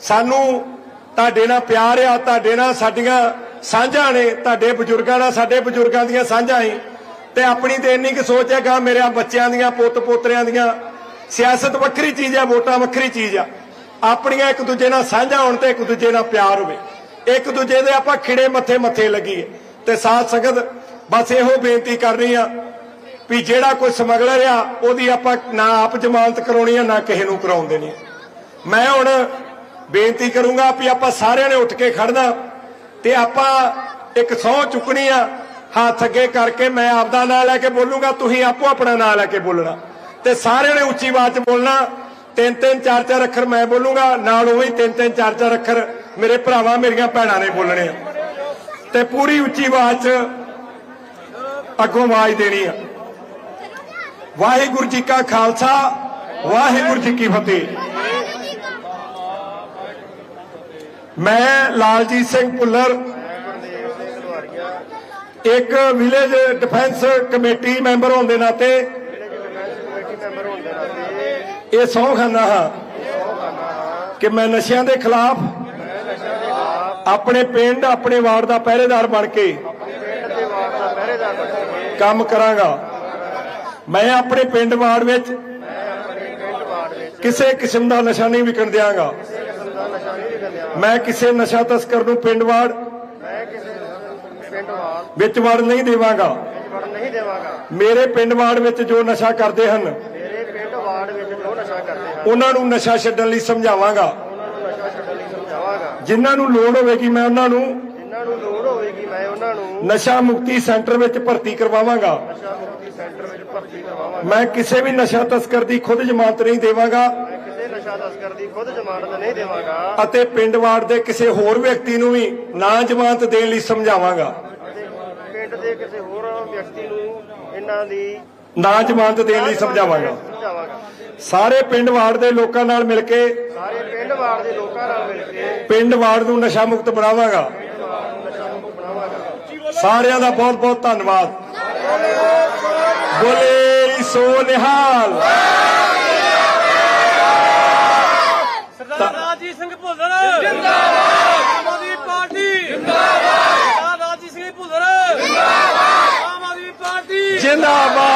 ਸਾਨੂੰ ਤੁਹਾਡੇ ਨਾਲ ਪਿਆਰ ਆ, ਤੁਹਾਡੇ ਨਾਲ ਸਾਡੀਆਂ ਸਾਂਝਾਂ ਨੇ, ਤੁਹਾਡੇ ਬਜ਼ੁਰਗਾਂ ਨਾਲ, ਸਾਡੇ ਬਜ਼ੁਰਗਾਂ ਦੀਆਂ ਸਾਂਝਾਂ ਹੀ। ਤੇ ਆਪਣੀ ਤੇ ਇੰਨੀ ਕੁ ਸੋਚ ਹੈਗਾ ਮੇਰੇ ਬੱਚਿਆਂ ਦੀਆਂ, ਪੁੱਤ ਪੋਤਰਿਆਂ ਦੀਆਂ। ਸਿਆਸਤ ਵੱਖਰੀ ਚੀਜ਼ ਆ, ਵੋਟਾਂ ਵੱਖਰੀ ਚੀਜ਼ ਆ। ਆਪਣੀਆਂ ਇੱਕ ਦੂਜੇ ਨਾਲ ਸਾਂਝਾ ਹੋਣ ਤੇ ਇੱਕ ਦੂਜੇ ਨਾਲ ਪਿਆਰ ਹੋਵੇ। ਇੱਕ ਦੂਜੇ ਦੇ ਆਪਾਂ ਖਿੜੇ ਮੱਥੇ ਮੱਥੇ ਲੱਗੀਏ। ਤੇ ਸਾਧ ਸੰਗਤ, ਬਸ ਇਹੋ ਬੇਨਤੀ ਕਰਨੀ ਆ ਵੀ ਜਿਹੜਾ ਕੋਈ ਸਮਗਲਰ ਆ, ਉਹਦੀ ਆਪਾਂ ਨਾ ਆਪ ਜ਼ਮਾਨਤ ਕਰਾਉਣੀ ਆ, ਨਾ ਕਿਸੇ ਨੂੰ ਕਰਾਉਣ ਦੇਣੀ ਮੈਂ ਹੁਣ ਬੇਨਤੀ ਕਰੂੰਗਾ ਵੀ ਆਪਾਂ ਸਾਰਿਆਂ ਨੇ ਉੱਠ ਕੇ ਖੜਨਾ ਤੇ ਆਪਾਂ ਇੱਕ ਸਹੁੰ ਚੁੱਕਣੀ ਆ, ਹੱਥ ਅੱਗੇ ਕਰਕੇ ਮੈਂ ਆਪਦਾ ਨਾਂ ਲੈ ਕੇ ਬੋਲੂਗਾ, ਤੁਸੀਂ ਆਪੋ ਆਪਣਾ ਨਾਂ ਲੈ ਕੇ ਬੋਲਣਾ। ਤੇ ਸਾਰਿਆਂ ਨੇ ਉੱਚੀ ਆਵਾਜ਼ 'ਚ ਬੋਲਣਾ ਤਿੰਨ ਤਿੰਨ ਚਾਰ ਚਾਰ ਅੱਖਰ ਮੈਂ ਬੋਲੂੰਗਾ, ਨਾਲ ਉਹੀ ਤਿੰਨ ਤਿੰਨ ਚਾਰ ਚਾਰ ਅੱਖਰ ਮੇਰੇ ਭਰਾਵਾਂ, ਮੇਰੀਆਂ ਭੈਣਾਂ ਨੇ ਬੋਲਣੇ ਆ। ਤੇ ਪੂਰੀ ਉੱਚੀ ਆਵਾਜ਼ 'ਚ ਅੱਗੋਂ ਆਵਾਜ਼ ਦੇਣੀ ਆ। ਵਾਹਿਗੁਰੂ ਜੀ ਕਾ ਖਾਲਸਾ, ਵਾਹਿਗੁਰੂ ਜੀ ਕੀ ਫਤਿਹ। ਮੈਂ ਲਾਲਜੀਤ ਸਿੰਘ ਭੁੱਲਰ, ਇੱਕ ਵਿਲੇਜ ਡਿਫੈਂਸ ਕਮੇਟੀ ਮੈਂਬਰ ਹੋਣ ਦੇ ਨਾਤੇ ਇਹ ਸਹੁੰ ਖਾਨਾ ਹਾਂ ਕਿ ਮੈਂ ਨਸ਼ਿਆਂ ਦੇ ਖਿਲਾਫ ਆਪਣੇ ਪਿੰਡ ਆਪਣੇ ਵਾਰਡ ਦਾ ਪਹਿਰੇਦਾਰ ਬਣ ਕੇ ਕੰਮ ਕਰਾਂਗਾ। ਮੈਂ ਆਪਣੇ ਪਿੰਡ ਵਾਰਡ ਵਿੱਚ ਕਿਸੇ ਕਿਸਮ ਦਾ ਨਸ਼ਾ ਨਹੀਂ ਵਿਕਣ ਦਿਆਂਗਾ। ਮੈਂ ਕਿਸੇ ਨਸ਼ਾ ਤਸਕਰ ਨੂੰ ਪਿੰਡ ਵਾਰਡ ਵਿੱਚ ਵੜ ਨਹੀਂ ਦੇਵਾਂਗਾ। ਵੜ ਨਹੀਂ ਦੇਵਾਂਗਾ। ਮੇਰੇ ਪਿੰਡ ਵਾਰਡ ਵਿੱਚ ਜੋ ਨਸ਼ਾ ਕਰਦੇ ਹਨ ਮੇਰੇ ਪਿੰਡ ਵਾਰਡ ਵਿੱਚ ਜੋ ਨਸ਼ਾ ਕਰਦੇ ਹਨ ਉਹਨਾਂ ਨੂੰ ਨਸ਼ਾ ਛੱਡਣ ਲਈ ਸਮਝਾਵਾਂਗਾ ਉਹਨਾਂ ਨੂੰ ਨਸ਼ਾ ਛੱਡਣ ਲਈ ਸਮਝਾਵਾਂਗਾ ਜਿਨ੍ਹਾਂ ਨੂੰ ਲੋੜ ਹੋਵੇਗੀ ਮੈਂ ਉਹਨਾਂ ਨੂੰ ਜਿਨ੍ਹਾਂ ਨੂੰ ਲੋੜ ਹੋਵੇਗੀ ਮੈਂ ਉਹਨਾਂ ਨੂੰ ਨਸ਼ਾ ਮੁਕਤੀ ਸੈਂਟਰ ਵਿੱਚ ਭਰਤੀ ਕਰਵਾਵਾਂਗਾ। ਨਸ਼ਾ ਮੁਕਤੀ ਸੈਂਟਰ ਵਿੱਚ ਭਰਤੀ ਕਰਵਾਵਾਂਗਾ। ਮੈਂ ਕਿਸੇ ਵੀ ਨਸ਼ਾ ਤਸਕਰ ਦੀ ਖੁਦ ਜ਼ਮਾਨਤ ਨਹੀਂ ਦੇਵਾਂਗਾ। ਮੈਂ ਕਿਸੇ ਨਸ਼ਾ ਤਸਕਰ ਦੀ ਖੁਦ ਜ਼ਮਾਨਤ ਨਹੀਂ ਦੇਵਾਂਗਾ। ਅਤੇ ਪਿੰਡ ਵਾਰਡ ਦੇ ਕਿਸੇ ਹੋਰ ਵਿਅਕਤੀ ਨੂੰ ਵੀ ਨਾ ਜ਼ਮਾਨਤ ਦੇਣ ਲਈ ਸਮਝਾਵਾਂਗਾ। ਪਿੰਡ ਦੇ ਕਿਸੇ ਹੋਰ ਵਿਅਕਤੀ ਨੂੰ ਇਹਨਾਂ ਦੀ ਨਾ ਜ਼ਮਾਨਤ ਦੇਣ ਲਈ ਸਮਝਾਵਾਂਗਾ। ਸਾਰੇ ਪਿੰਡ ਵਾਰਡ ਦੇ ਲੋਕਾਂ ਨਾਲ ਮਿਲ ਕੇ ਸਾਰੇ ਪਿੰਡ ਵਾਰਡ ਦੇ ਲੋਕਾਂ ਨਾਲ ਮਿਲ ਕੇ ਪਿੰਡ ਵਾਰਡ ਨੂੰ ਨਸ਼ਾ ਮੁਕਤ ਬਣਾਵਾਂਗਾ। ਨਸ਼ਾ ਮੁਕਤ ਬਣਾਵਾਂਗਾ ਸਾਰਿਆਂ ਦਾ ਬਹੁਤ ਬਹੁਤ ਧੰਨਵਾਦ। ਬੋਲੇ ਸੋ ਨਿਹਾਲ। ਸਰਦਾਰ ਰਾਜੀਤ ਸਿੰਘ ਭੁੱਲਰ। ਜਿੰਦਾਬਾਦ ਆਮ ਆਦਮੀ ਪਾਰਟੀ। ਜਿੰਦਾਬਾਦ ਸਰਦਾਰ ਰਾਜੀਤ ਸਿੰਘ ਭੁੱਲਰ। ਜਿੰਦਾਬਾਦ ਆਮ ਆਦਮੀ ਪਾਰਟੀ। ਜਿੰਦਾਬਾਦ।